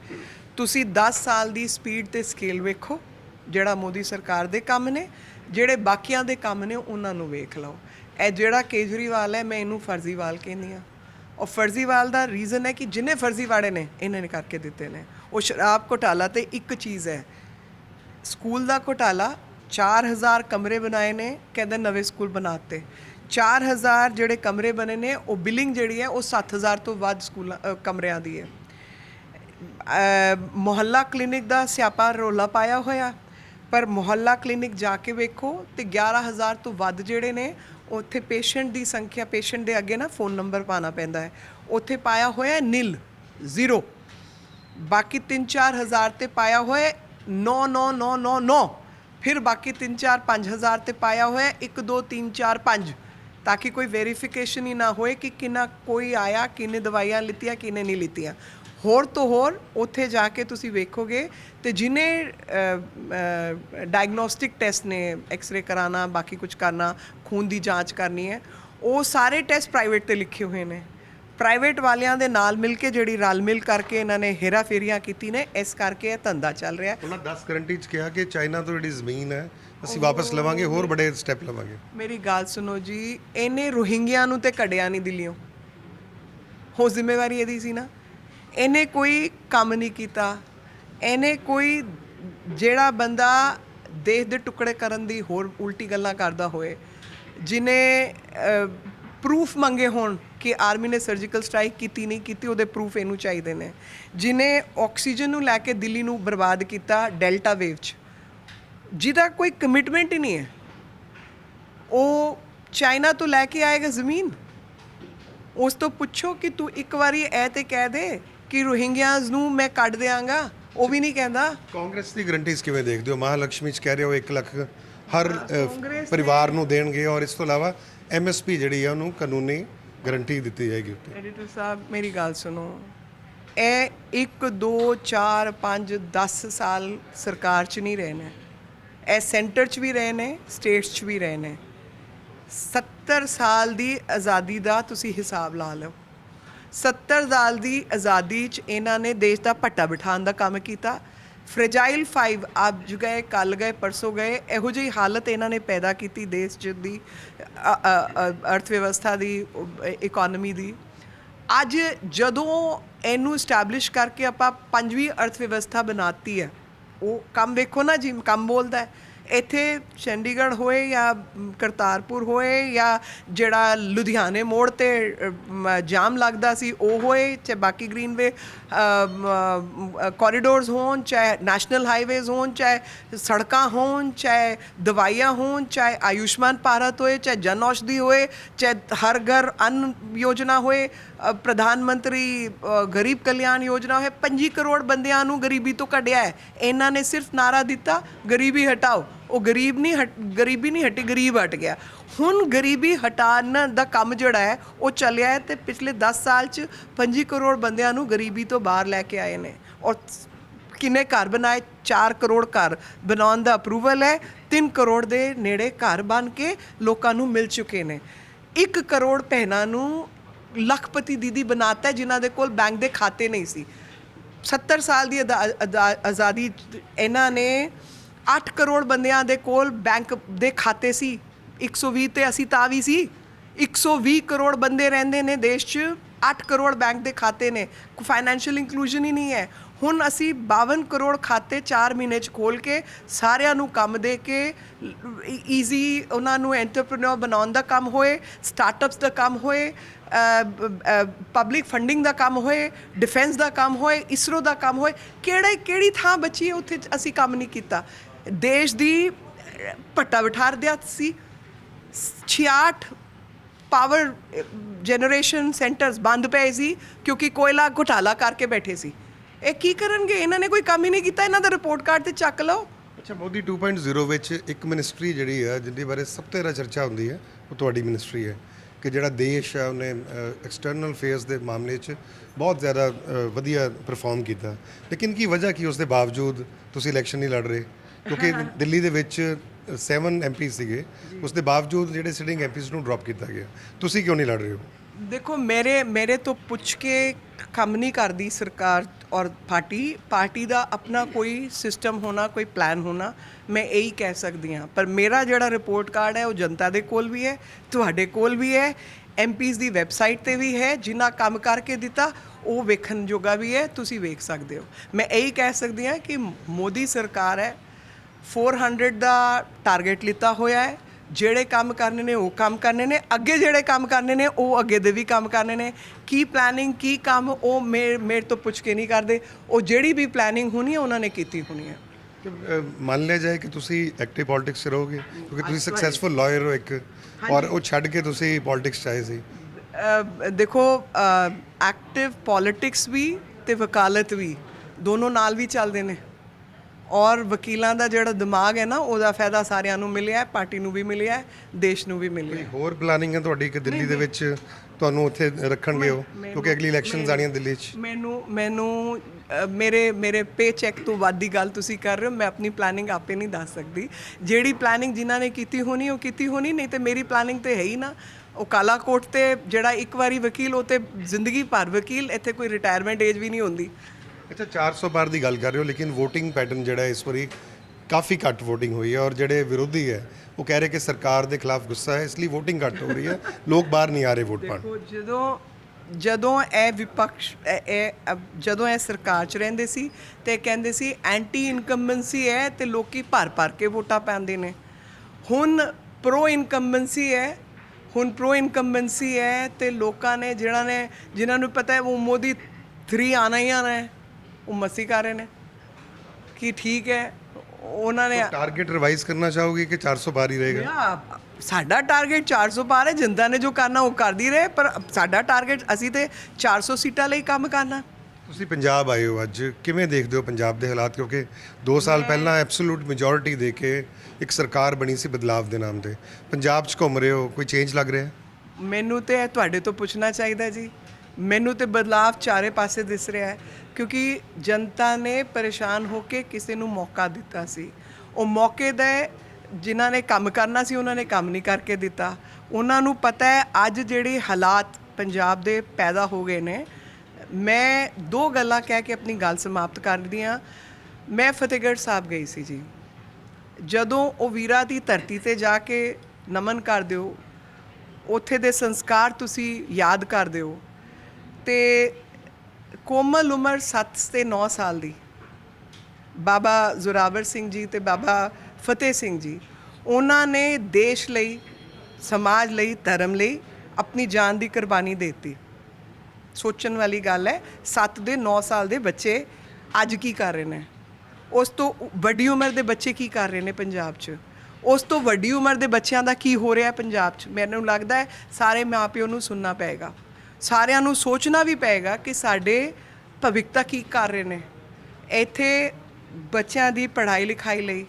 ਤੁਸੀਂ 10 ਸਾਲ ਦੀ ਸਪੀਡ ਤੇ ਸਕੇਲ ਵੇਖੋ, ਜਿਹੜਾ ਮੋਦੀ ਸਰਕਾਰ ਦੇ ਕੰਮ ਨੇ, ਜਿਹੜੇ ਬਾਕੀਆਂ ਦੇ ਕੰਮ ਨੇ, ਉਹਨਾਂ ਨੂੰ ਵੇਖ ਲਓ। ਇਹ ਜਿਹੜਾ ਕੇਜਰੀਵਾਲ ਹੈ, ਮੈਂ ਇਹਨੂੰ ਫਰਜ਼ੀਵਾਲ ਕਹਿੰਦੀ ਆ ਉਹ ਫਰਜ਼ੀਵਾਲ ਦਾ ਰੀਜ਼ਨ ਹੈ ਕਿ ਜਿੰਨੇ ਫਰਜ਼ੀਵਾੜੇ ਨੇ, ਇਹਨਾਂ ਨੇ ਕਰਕੇ ਦਿੱਤੇ ਨੇ। ਉਹ ਸ਼ਰਾਬ ਘੁਟਾਲਾ ਤੇ ਇੱਕ ਚੀਜ਼ ਹੈ ਸਕੂਲ ਦਾ ਘੁਟਾਲਾ 4000 ਕਮਰੇ ਬਣਾਏ ਨੇ, ਕਹਿੰਦੇ ਨਵੇਂ ਸਕੂਲ ਬਣਾਤੇ। 4000 ਜਿਹੜੇ ਕਮਰੇ ਬਣੇ ਨੇ, ਉਹ ਬਿਲਿੰਗ ਜਿਹੜੀ ਹੈ, ਉਹ 7000 ਤੋਂ ਵੱਧ ਸਕੂਲਾਂ ਕਮਰਿਆਂ ਦੀ ਹੈ। ਮੁਹੱਲਾ ਕਲੀਨਿਕ ਦਾ ਸਿਆਪਾ ਰੋਲਾ ਪਾਇਆ ਹੋਇਆ, ਪਰ ਮੁਹੱਲਾ ਕਲੀਨਿਕ ਜਾ ਕੇ ਵੇਖੋ ਤੇ 11000 ਤੋਂ ਵੱਧ ਜਿਹੜੇ ਨੇ, ਉੱਥੇ ਪੇਸ਼ੈਂਟ ਦੀ ਸੰਖਿਆ, ਪੇਸ਼ੈਂਟ ਦੇ ਅੱਗੇ ਨਾ ਫੋਨ ਨੰਬਰ ਪਾਣਾ ਪੈਂਦਾ ਹੈ। ਉੱਥੇ ਪਾਇਆ ਹੋਇਆ ਨਿਲ, ਜ਼ੀਰੋ। ਬਾਕੀ 3-4 ਹਜ਼ਾਰ ਤੇ ਪਾਇਆ ਹੋਇਆ 99999 ਫਿਰ ਬਾਕੀ 3-4 5000 ਤੇ ਪਾਇਆ ਹੋਇਆ 1 2 3 4 5 ਤਾਂ ਕਿ ਕੋਈ ਵੈਰੀਫਿਕੇਸ਼ਨ ਹੀ ਨਾ ਹੋਏ ਕਿ ਕਿੰਨਾ ਕੋਈ ਆਇਆ ਕਿੰਨੇ ਦਵਾਈਆਂ ਲਿੱਤੀਆਂ ਕਿੰਨੇ ਨਹੀਂ ਲਿੱਤੀਆਂ ਹੋਰ ਤੋਂ ਹੋਰ ਉੱਥੇ ਜਾ ਕੇ ਤੁਸੀਂ ਵੇਖੋਗੇ ਤੇ ਜਿਨੇ ਡਾਇਗਨੋਸਟਿਕ ਟੈਸਟ ਨੇ ਐਕਸ-ਰੇ ਕਰਾਣਾ ਬਾਕੀ ਕੁਝ ਕਰਨਾ ਖੂਨ ਦੀ ਜਾਂਚ ਕਰਨੀ ਹੈ ਉਹ ਸਾਰੇ ਟੈਸਟ ਪ੍ਰਾਈਵੇਟ ਤੇ ਲਿਖੇ ਹੋਏ ਨੇ ਪ੍ਰਾਈਵੇਟ ਵਾਲਿਆਂ ਦੇ ਨਾਲ ਮਿਲ ਕੇ ਜਿਹੜੀ ਰਲ ਮਿਲ ਕਰਕੇ ਇਹਨਾਂ ਨੇ ਹੇਰਾ ਫੇਰੀਆਂ ਕੀਤੀ ਨੇ ਇਸ ਕਰਕੇ ਇਹ ਧੰਦਾ ਚੱਲ ਰਿਹਾ। ਹੈ। ਉਹਨਾਂ 10 ਗਰੰਟੀ 'ਚ ਕਿਹਾ ਕਿ ਚਾਈਨਾ ਤੋਂ ਜਿਹੜੀ ਜ਼ਮੀਨ ਹੈ ਅਸੀਂ ਵਾਪਸ ਲਵਾਂਗੇ ਹੋਰ ਬੜੇ ਸਟੈਪ ਲਵਾਂਗੇ। ਮੇਰੀ ਗੱਲ ਸੁਣੋ ਜੀ ਇਹਨੇ ਰੋਹਿੰਗਿਆਂ ਨੂੰ ਤੇ ਕੱਢਿਆ ਨਹੀਂ ਦਿੱਲੀੋਂ ਹੋ ਜ਼ਿੰਮੇਵਾਰੀ ਇਹਦੀ ਸੀ ਨਾ। ਇਹਨੇ ਕੋਈ ਕੰਮ ਨਹੀਂ ਕੀਤਾ। ਇਹਨੇ ਕੋਈ ਜਿਹੜਾ ਬੰਦਾ ਦੇਸ਼ ਦੇ ਟੁਕੜੇ ਕਰਨ ਦੀ ਹੋਰ ਉਲਟੀ ਗੱਲਾਂ ਕਰਦਾ ਹੋਏ ਜਿਨੇ ਪ੍ਰੂਫ ਮੰਗੇ ਹੋਣ ਕਿ ਆਰਮੀ ਨੇ ਸਰਜੀਕਲ ਸਟ੍ਰਾਈਕ ਕੀਤੀ ਨਹੀਂ ਕੀਤੀ ਉਹਦੇ ਪ੍ਰੂਫ ਇਹਨੂੰ ਚਾਹੀਦੇ ਨੇ। ਜਿਨੇ ਆਕਸੀਜਨ ਨੂੰ ਲੈ ਕੇ ਦਿੱਲੀ ਨੂੰ ਬਰਬਾਦ ਕੀਤਾ ਡੈਲਟਾ ਵੇਵ 'ਚ ਜਿਹਦਾ ਕੋਈ ਕਮਿਟਮੈਂਟ ਹੀ ਨਹੀਂ ਹੈ ਉਹ ਚਾਈਨਾ ਤੋਂ ਲੈ ਕੇ ਆਏਗਾ ਜ਼ਮੀਨ। ਉਸ ਤੋਂ ਪੁੱਛੋ ਕਿ ਤੂੰ ਇੱਕ ਵਾਰੀ ਇਹ ਤੇ ਕਹਿ ਦੇ ਕਿ ਰੋਹਿੰਗਿਆਜ਼ ਨੂੰ ਮੈਂ ਕੱਢ ਦਿਆਂਗਾ ਉਹ ਵੀ ਨਹੀਂ ਕਹਿੰਦਾ। ਕਾਂਗਰਸ ਦੀ ਗਰੰਟੀਜ਼ ਕਿਵੇਂ ਦੇਖਦੇ ਹੋ? ਮਹਾਲక్ష్ਮੀ 'ਚ ਕਹਿ ਰਹੇ ਹੋ 1 ਲੱਖ ਹਰ ਪਰਿਵਾਰ ਨੂੰ ਦੇਣਗੇ ਔਰ ਇਸ ਤੋਂ ਇਲਾਵਾ ਐਮਐਸਪੀ ਜਿਹੜੀ ਆ ਉਹਨੂੰ ਕਾਨੂੰਨੀ ਗਾਰੰਟੀ ਦਿੱਤੀ ਜਾਏਗੀ ਉੱਤੇ। ਐਡੀਟਰ ਸਾਹਿਬ, ਮੇਰੀ ਗੱਲ ਸੁਣੋ। ਇਹ 1 2 4 5 10 ਸਾਲ ਸਰਕਾਰ 'ਚ ਨਹੀਂ ਰਹੇ ਨੇ। ਇਹ ਸੈਂਟਰ 'ਚ ਵੀ ਰਹੇ ਨੇ, ਸਟੇਟਸ 'ਚ ਵੀ ਰਹੇ ਨੇ। 70 ਸਾਲ ਦੀ ਆਜ਼ਾਦੀ ਦਾ ਤੁਸੀਂ ਹਿਸਾਬ ਲਾ ਲਓ। 70 ਸਾਲ ਦੀ ਆਜ਼ਾਦੀ 'ਚ ਇਹਨਾਂ ਨੇ ਦੇਸ਼ ਦਾ ਪੱਟਾ ਬਿਠਾਉਣ ਦਾ ਕੰਮ ਕੀਤਾ। ਫ੍ਰੇਜਾਈਲ 5 ਅੱਜ ਗਏ ਕੱਲ ਗਏ ਪਰਸੋਂ ਗਏ ਇਹੋ ਜਿਹੀ ਹਾਲਤ ਇਹਨਾਂ ਨੇ ਪੈਦਾ ਕੀਤੀ ਦੇਸ਼ 'ਚ ਦੀ ਅਰਥ ਵਿਵਸਥਾ ਦੀ ਇਕਨੋਮੀ ਦੀ। ਅੱਜ ਜਦੋਂ ਇਹਨੂੰ ਸਟੈਬਲਿਸ਼ ਕਰਕੇ ਆਪਾਂ ਪੰਜਵੀਂ ਅਰਥ ਵਿਵਸਥਾ ਬਣਾਤੀ ਹੈ, ਉਹ ਕੰਮ ਵੇਖੋ ਨਾ ਜੀ, ਕੰਮ ਬੋਲਦਾ ਹੈ। ਇੱਥੇ ਚੰਡੀਗੜ੍ਹ ਹੋਏ ਜਾਂ ਕਰਤਾਰਪੁਰ ਹੋਏ ਜਾਂ ਜਿਹੜਾ ਲੁਧਿਆਣੇ ਮੋੜ ਤੇ ਜਾਮ ਲੱਗਦਾ ਸੀ, ਉਹ ਹੋਏ, ਚਾਹੇ ਬਾਕੀ ਗ੍ਰੀਨਵੇ ਕੋਰੀਡੋਰਸ ਹੋਣ, ਚਾਹੇ ਨੈਸ਼ਨਲ ਹਾਈਵੇਜ਼ ਹੋਣ, ਚਾਹੇ ਸੜਕਾਂ ਹੋਣ, ਚਾਹੇ ਦਵਾਈਆਂ ਹੋਣ, ਚਾਹੇ ਆਯੁਸ਼ਮਾਨ ਭਾਰਤ ਹੋਏ, ਚਾਹੇ ਜਨ ਔਸ਼ਧੀ ਹੋਏ, ਚਾਹੇ ਹਰ ਘਰ ਅੰਨ ਯੋਜਨਾ ਹੋਏ ਪ੍ਰਧਾਨ ਮੰਤਰੀ ਗਰੀਬ ਕਲਿਆਣ ਯੋਜਨਾ ਹੋਏ 25 ਕਰੋੜ ਬੰਦਿਆਂ ਨੂੰ ਗਰੀਬੀ ਤੋਂ ਕੱਢਿਆ ਹੈ। ਇਹਨਾਂ ਨੇ ਸਿਰਫ ਨਾਰਾ ਦਿੱਤਾ, ਗਰੀਬੀ ਹਟਾਓ। ਉਹ ਗਰੀਬ ਨਹੀਂ ਹਟ, ਗਰੀਬੀ ਨਹੀਂ ਹਟੀ, ਗਰੀਬ ਹਟ ਗਿਆ। ਹੁਣ ਗਰੀਬੀ ਹਟਾਉਣ ਦਾ ਕੰਮ ਜਿਹੜਾ ਹੈ, ਉਹ ਚੱਲਿਆ ਹੈ ਤੇ ਪਿਛਲੇ 10 ਸਾਲ ਚ 25 ਕਰੋੜ ਬੰਦਿਆਂ ਨੂੰ ਗਰੀਬੀ ਤੋਂ ਬਾਹਰ ਲੈ ਕੇ ਆਏ ਨੇ। ਔਰ ਕਿੰਨੇ ਘਰ ਬਣਾਏ? 4 ਕਰੋੜ ਘਰ ਬਣਾਉਣ ਦਾ ਅਪਰੂਵਲ ਹੈ। 3 ਕਰੋੜ ਦੇ ਨੇੜੇ ਘਰ ਬਣ ਕੇ ਲੋਕਾਂ ਨੂੰ ਮਿਲ ਚੁੱਕੇ ਨੇ। 1 ਕਰੋੜ ਭੈਣਾਂ ਨੂੰ ਲੱਖਪਤੀ ਦੀਦੀ ਬਣਾਤਾ ਹੈ, ਜਿਨ੍ਹਾਂ ਦੇ ਕੋਲ ਬੈਂਕ ਦੇ ਖਾਤੇ ਨਹੀਂ ਸੀ। 70 ਸਾਲ ਦੀ ਅਦਾ- ਅਦਾ- ਆਜ਼ਾਦੀ 'ਚ ਇਹਨਾਂ ਨੇ 8 ਕਰੋੜ ਬੰਦਿਆਂ ਦੇ ਕੋਲ ਬੈਂਕ ਦੇ ਖਾਤੇ ਸੀ 120 ਤੇ ਅਸੀਂ ਤਾਂ ਵੀ ਸੀ। 120 ਕਰੋੜ ਬੰਦੇ ਰਹਿੰਦੇ ਨੇ ਦੇਸ਼ 'ਚ 8 ਕਰੋੜ ਬੈਂਕ ਦੇ ਖਾਤੇ ਨੇ। ਫਾਈਨੈਂਸ਼ੀਅਲ ਇਨਕਲੂਜਨ ਹੀ ਨਹੀਂ ਹੈ। ਹੁਣ ਅਸੀਂ 52 ਕਰੋੜ ਖਾਤੇ 4 ਮਹੀਨੇ 'ਚ ਖੋਲ ਕੇ ਸਾਰਿਆਂ ਨੂੰ ਕੰਮ ਦੇ ਕੇ ਈਜ਼ੀ ਉਹਨਾਂ ਨੂੰ ਐਂਟਰਪ੍ਰੀਨਿਓਰ ਬਣਾਉਣ ਦਾ ਕੰਮ ਹੋਏ ਸਟਾਰਟਅਪਸ ਦਾ ਕੰਮ ਹੋਏ ਪਬਲਿਕ ਫੰਡਿੰਗ ਦਾ ਕੰਮ ਹੋਏ ਡਿਫੈਂਸ ਦਾ ਕੰਮ ਹੋਏ, ਇਸਰੋ ਦਾ ਕੰਮ ਹੋਏ। ਕਿਹੜੇ, ਕਿਹੜੀ ਥਾਂ ਬਚੀ ਹੈ, ਉੱਥੇ ਅਸੀਂ ਕੰਮ ਨਹੀਂ ਕੀਤਾ। ਦੇਸ਼ ਦੀ ਅਹ, ਭੱਟਾ ਬਿਠਾਰ ਦਿਆ ਸੀ। 66 ਪਾਵਰ ਜਨਰੇਸ਼ਨ ਸੈਂਟਰਸ ਬੰਦ ਪਏ ਸੀ ਕਿਉਂਕਿ ਕੋਇਲਾ ਘੁਟਾਲਾ ਕਰਕੇ ਬੈਠੇ ਸੀ। ਇਹ ਕੀ ਕਰਨਗੇ? ਇਹਨਾਂ ਨੇ ਕੋਈ ਕੰਮ ਹੀ ਨਹੀਂ ਕੀਤਾ ਇਹਨਾਂ ਦਾ ਰਿਪੋਰਟ ਕਾਰਡ ਤੇ ਚੱਕ ਲਓ। ਅੱਛਾ ਮੋਦੀ 2.0 ਵਿੱਚ ਇੱਕ ਮਿਨਿਸਟਰੀ ਜਿਹੜੀ ਆ ਜਿੰਦੇ ਬਾਰੇ ਸਭ ਤੋਂ ਜ਼ਿਆਦਾ ਚਰਚਾ ਹੁੰਦੀ ਹੈ ਉਹ ਤੁਹਾਡੀ ਮਿਨਿਸਟਰੀ ਹੈ ਕਿ ਜਿਹੜਾ ਦੇਸ਼ ਆ ਉਹਨੇ ਐਕਸਟਰਨਲ ਫੇਅਰਸ ਦੇ ਮਾਮਲੇ 'ਚ ਬਹੁਤ ਜ਼ਿਆਦਾ ਵਧੀਆ ਪਰਫਾਰਮ ਕੀਤਾ। ਲੇਕਿਨ ਕੀ ਵਜ੍ਹਾ ਕੀ ਉਸ ਦੇ ਬਾਵਜੂਦ ਤੁਸੀਂ ਇਲੈਕਸ਼ਨ ਨਹੀਂ ਲੜ ਰਹੇ? ਕਿਉਂਕਿ ਦਿੱਲੀ ਦੇ ਵਿੱਚ 7 ਐਮਪੀ ਸੀਗੇ। ਉਸ ਦੇ ਬਾਵਜੂਦ ਜਿਹੜੇ ਸਿਟਿੰਗ ਐਮਪੀਸ ਨੂੰ ਡ੍ਰੌਪ ਕੀਤਾ ਗਿਆ। ਤੁਸੀਂ ਕਿਉਂ ਨਹੀਂ ਲੜ ਰਹੇ ਹੋ? ਦੇਖੋ ਮੇਰੇ ਮੇਰੇ ਤੋਂ ਪੁੱਛ ਕੇ ਕੰਮ ਨਹੀਂ ਕਰਦੀ ਸਰਕਾਰ ਔਰ ਪਾਰਟੀ। ਪਾਰਟੀ ਦਾ ਆਪਣਾ ਕੋਈ ਸਿਸਟਮ ਹੋਣਾ ਕੋਈ ਪਲਾਨ ਹੋਣਾ ਮੈਂ ਇਹੀ ਕਹਿ ਸਕਦੀ ਹਾਂ। ਪਰ ਮੇਰਾ ਜਿਹੜਾ ਰਿਪੋਰਟ ਕਾਰਡ ਹੈ ਉਹ ਜਨਤਾ ਦੇ ਕੋਲ ਵੀ ਹੈ ਤੁਹਾਡੇ ਕੋਲ ਵੀ ਹੈ ਐਮਪੀਸ ਦੀ ਵੈਬਸਾਈਟ ਤੇ ਵੀ ਹੈ ਜਿਨ੍ਹਾਂ ਕੰਮ ਕਰਕੇ ਦਿੱਤਾ ਉਹ ਵੇਖਣ ਜੋਗਾ ਵੀ ਹੈ ਤੁਸੀਂ ਵੇਖ ਸਕਦੇ ਹੋ। ਮੈਂ ਇਹੀ ਕਹਿ ਸਕਦੀ ਹਾਂ ਕਿ ਮੋਦੀ ਸਰਕਾਰ ਹੈ 400 ਦਾ ਟਾਰਗੇਟ ਲਿੱਤਾ ਹੋਇਆ ਹੈ। ਜਿਹੜੇ ਕੰਮ ਕਰਨੇ ਨੇ ਉਹ ਕੰਮ ਕਰਨੇ ਨੇ। ਅੱਗੇ ਜਿਹੜੇ ਕੰਮ ਕਰਨੇ ਨੇ ਉਹ ਅੱਗੇ ਦੇ ਵੀ ਕੰਮ ਕਰਨੇ ਨੇ। ਕੀ ਪਲੈਨਿੰਗ ਕੀ ਕੰਮ ਉਹ ਮੇ- ਮੇਰੇ ਤੋਂ ਪੁੱਛ ਕੇ ਨਹੀਂ ਕਰਦੇ। ਉਹ ਜਿਹੜੀ ਵੀ ਪਲੈਨਿੰਗ ਹੋਣੀ ਹੈ ਉਹਨਾਂ ਨੇ ਕੀਤੀ ਹੋਣੀ ਹੈ। ਮੰਨ ਲਿਆ ਜਾਏ ਕਿ ਤੁਸੀਂ ਐਕਟਿਵ ਪੋਲਿਟਿਕਸ 'ਚ ਰਹੋਗੇ ਕਿਉਂਕਿ ਤੁਸੀਂ ਸਕਸੈਸਫੁਲ ਲਾਇਰ ਹੋ ਇੱਕ ਔਰ ਉਹ ਛੱਡ ਕੇ ਤੁਸੀਂ ਪੋਲਿਟਿਕਸ 'ਚ ਆਏ ਸੀ। ਦੇਖੋ ਐਕਟਿਵ ਪੋਲਿਟਿਕਸ ਵੀ ਤੇ ਵਕਾਲਤ ਵੀ ਦੋਨੋਂ ਨਾਲ ਵੀ ਚੱਲਦੇ ਨੇ। ਔਰ ਵਕੀਲਾਂ ਦਾ ਜਿਹੜਾ ਦਿਮਾਗ ਹੈ ਨਾ ਉਹਦਾ ਫਾਇਦਾ ਸਾਰਿਆਂ ਨੂੰ ਮਿਲਿਆ ਹੈ ਪਾਰਟੀ ਨੂੰ ਵੀ ਮਿਲਿਆ ਹੈ ਦੇਸ਼ ਨੂੰ ਵੀ ਮਿਲਿਆ ਹੈ। ਹੋਰ ਪਲਾਨਿੰਗ ਹੈ ਤੁਹਾਡੀ ਕਿ ਦਿੱਲੀ ਦੇ ਵਿੱਚ ਤੁਹਾਨੂੰ ਉੱਥੇ ਰੱਖਣਗੇ ਉਹ? ਕਿਉਂਕਿ ਅਗਲੀ ਇਲੈਕਸ਼ਨਸ ਆਣੀਆਂ ਦਿੱਲੀ 'ਚ। ਮੈਨੂੰ ਮੈਨੂੰ ਮੇਰੇ ਮੇਰੇ ਪੇ ਚੈੱਕ ਤੋਂ ਵੱਧ ਦੀ ਗੱਲ ਤੁਸੀਂ ਕਰ ਰਹੇ ਹੋ ਮੈਂ ਆਪਣੀ ਪਲਾਨਿੰਗ ਆਪੇ ਨਹੀਂ ਦੱਸ ਸਕਦੀ। ਜਿਹੜੀ ਪਲਾਨਿੰਗ ਜਿਨ੍ਹਾਂ ਨੇ ਕੀਤੀ ਹੋਣੀ ਉਹ ਕੀਤੀ ਹੋਣੀ ਨਹੀਂ ਤੇ ਮੇਰੀ ਪਲਾਨਿੰਗ ਤੇ ਹੈ ਹੀ ਨਾ। ਉਹ ਕਾਲਾ ਕੋਟ ਤੇ ਜਿਹੜਾ ਇੱਕ ਵਾਰੀ ਵਕੀਲ ਉਹ ਤੇ ਜ਼ਿੰਦਗੀ ਭਰ ਵਕੀਲ ਇੱਥੇ ਕੋਈ ਰਿਟਾਇਰਮੈਂਟ ਏਜ ਵੀ ਨਹੀਂ ਹੁੰਦੀ। ਅੱਛਾ 400 ਪਾਰ ਦੀ ਗੱਲ ਕਰ ਰਹੇ ਹੋ, ਲੇਕਿਨ VOTING ਪੈਟਰਨ ਜਿਹੜਾ ਇਸ ਵਾਰੀ ਕਾਫੀ ਘੱਟ VOTING ਹੋਈ ਹੈ ਔਰ ਜਿਹੜੇ ਵਿਰੋਧੀ ਹੈ, ਉਹ ਕਹਿ ਰਹੇ ਕਿ ਸਰਕਾਰ ਦੇ ਖਿਲਾਫ ਗੁੱਸਾ ਹੈ, ਇਸ ਲਈ VOTING ਘੱਟ ਹੋ ਰਹੀ ਹੈ, ਲੋਕ ਬਾਹਰ ਨਹੀਂ ਆ ਰਹੇ ਵੋਟ ਪਾਉਣ। ਦੇਖੋ, ਜਦੋਂ ਜਦੋਂ ਇਹ ਵਿਪਕਸ਼, ਇਹ- ਜਦੋਂ ਇਹ ਸਰਕਾਰ 'ਚ ਰਹਿੰਦੇ ਸੀ ਤੇ ਕਹਿੰਦੇ ਸੀ ਐਂਟੀ ਇਨਕੰਬੈਂਸੀ ਹੈ ਤੇ ਲੋਕੀ ਭਰ ਭਰ ਕੇ ਵੋਟਾਂ ਪਾਉਂਦੇ ਨੇ। ਹੁਣ ਪ੍ਰੋ ਇਨਕੰਬੈਂਸੀ ਹੈ, ਹੁਣ ਪ੍ਰੋ ਇਨਕੰਬੈਂਸੀ ਹੈ ਤੇ ਲੋਕਾਂ ਨੇ ਜਿਹੜਾ ਨੇ, ਜਿਨ੍ਹਾਂ ਨੂੰ ਪਤਾ ਹੈ, ਉਹ ਮੋਦੀ 3 ਆਣਾ ਹੀ ਆਣਾ ਹੈ। ਉਹ ਮਸੀ ਕਰ ਰਹੇ ਨੇ ਕਿ ਠੀਕ ਹੈ ਉਹਨਾਂ ਨੇ ਟਾਰਗੇਟ ਰਿਵਾਈਜ਼ ਕਰਨਾ ਚਾਹੋਗੇ ਕਿ 400 ਪਾਰ ਹੀ ਰਹੇਗਾ? ਯਾ, ਸਾਡਾ ਟਾਰਗੇਟ 400 ਪਾਰ ਹੈ ਜਨਤਾ ਨੇ ਜੋ ਕਰਨਾ ਉਹ ਕਰਦੀ ਰਹੇ ਪਰ ਸਾਡਾ ਟਾਰਗੇਟ ਅਸੀਂ ਤੇ 400 ਸੀਟਾਂ ਲਈ ਕੰਮ ਕਰਨਾ। ਤੁਸੀਂ ਪੰਜਾਬ ਆਏ ਹੋ ਅੱਜ ਕਿਵੇਂ ਦੇਖਦੇ ਹੋ ਪੰਜਾਬ ਦੇ ਹਾਲਾਤ? ਕਿਉਂਕਿ 2 ਸਾਲ ਪਹਿਲਾਂ ਐਬਸੋਲੂਟ ਮੈਜੋਰਿਟੀ ਦੇ ਕੇ ਇੱਕ ਸਰਕਾਰ ਬਣੀ ਸੀ ਬਦਲਾਵ ਦੇ ਨਾਮ ਤੇ। ਪੰਜਾਬ 'ਚ ਘੁੰਮ ਰਹੇ ਹੋ ਕੋਈ ਚੇਂਜ ਲੱਗ ਰਿਹਾ? ਮੈਨੂੰ ਤੇ ਤੁਹਾਡੇ ਤੋਂ ਪੁੱਛਣਾ ਚਾਹੀਦਾ ਜੀ। ਮੈਨੂੰ ਤੇ ਬਦਲਾਵ ਚਾਰੇ ਪਾਸੇ ਦਿਸ ਰਿਹਾ ਹੈ, ਕਿਉਂਕਿ ਜਨਤਾ ਨੇ ਪਰੇਸ਼ਾਨ ਹੋ ਕੇ ਕਿਸੇ ਨੂੰ ਮੌਕਾ ਦਿੱਤਾ ਸੀ। ਉਹ ਮੌਕੇ ਦਾ ਜਿਨ੍ਹਾਂ ਨੇ ਕੰਮ ਕਰਨਾ ਸੀ, ਉਹਨਾਂ ਨੇ ਕੰਮ ਨਹੀਂ ਕਰਕੇ ਦਿੱਤਾ। ਉਹਨਾਂ ਨੂੰ ਪਤਾ ਹੈ, ਅੱਜ ਜਿਹੜੇ ਹਾਲਾਤ ਪੰਜਾਬ ਦੇ ਪੈਦਾ ਹੋ ਗਏ ਨੇ, ਮੈਂ ਦੋ ਗੱਲਾਂ ਕਹਿ ਕੇ ਆਪਣੀ ਗੱਲ ਸਮਾਪਤ ਕਰਦੀ ਹਾਂ। ਮੈਂ ਫਤਿਹਗੜ੍ਹ ਸਾਹਿਬ ਗਈ ਸੀ ਜੀ। ਜਦੋਂ ਉਹ ਵੀਰਾ ਦੀ ਧਰਤੀ ਤੇ ਜਾ ਕੇ ਨਮਨ ਕਰ ਦਿਓ, ਉੱਥੇ ਦੇ ਸੰਸਕਾਰ ਤੁਸੀਂ ਯਾਦ ਕਰ ਦਿਓ। ਤੇ ਕੋਮਲ ਉਮਰ 7 ਤੇ 9 ਸਾਲ ਦੀ। ਬਾਬਾ ਜ਼ੋਰਾਵਰ ਸਿੰਘ ਜੀ ਤੇ ਬਾਬਾ ਫਤਿਹ ਸਿੰਘ ਜੀ, ਉਹਨਾਂ ਨੇ ਦੇਸ਼ ਲਈ, ਸਮਾਜ ਲਈ, ਧਰਮ ਲਈ ਆਪਣੀ ਜਾਨ ਦੀ ਕੁਰਬਾਨੀ ਦੇ ਦਿੱਤੀ। ਸੋਚਣ ਵਾਲੀ ਗੱਲ ਹੈ 7 ਦੇ 9 ਸਾਲ ਦੇ ਬੱਚੇ ਅੱਜ ਕੀ ਕਰ ਰਹੇ ਨੇ? ਉਸ ਤੋਂ ਵੱਡੀ ਉਮਰ ਦੇ ਬੱਚੇ ਕੀ ਕਰ ਰਹੇ ਨੇ ਪੰਜਾਬ 'ਚ? ਉਸ ਤੋਂ ਵੱਡੀ ਉਮਰ ਦੇ ਬੱਚਿਆਂ ਦਾ ਕੀ ਹੋ ਰਿਹਾ ਪੰਜਾਬ 'ਚ? ਮੈਨੂੰ ਲੱਗਦਾ ਹੈ, ਸਾਰੇ ਮਾਪਿਓ ਨੂੰ ਸੁਣਨਾ ਪਏਗਾ। ਸਾਰਿਆਂ ਨੂੰ ਸੋਚਣਾ ਵੀ ਪਏਗਾ ਕਿ ਸਾਡੇ ਭਵਿੱਖਤਾ ਕੀ ਕਰ ਰਹੇ ਨੇ। ਇੱਥੇ ਬੱਚਿਆਂ ਦੀ ਪੜ੍ਹਾਈ ਲਿਖਾਈ ਲਈ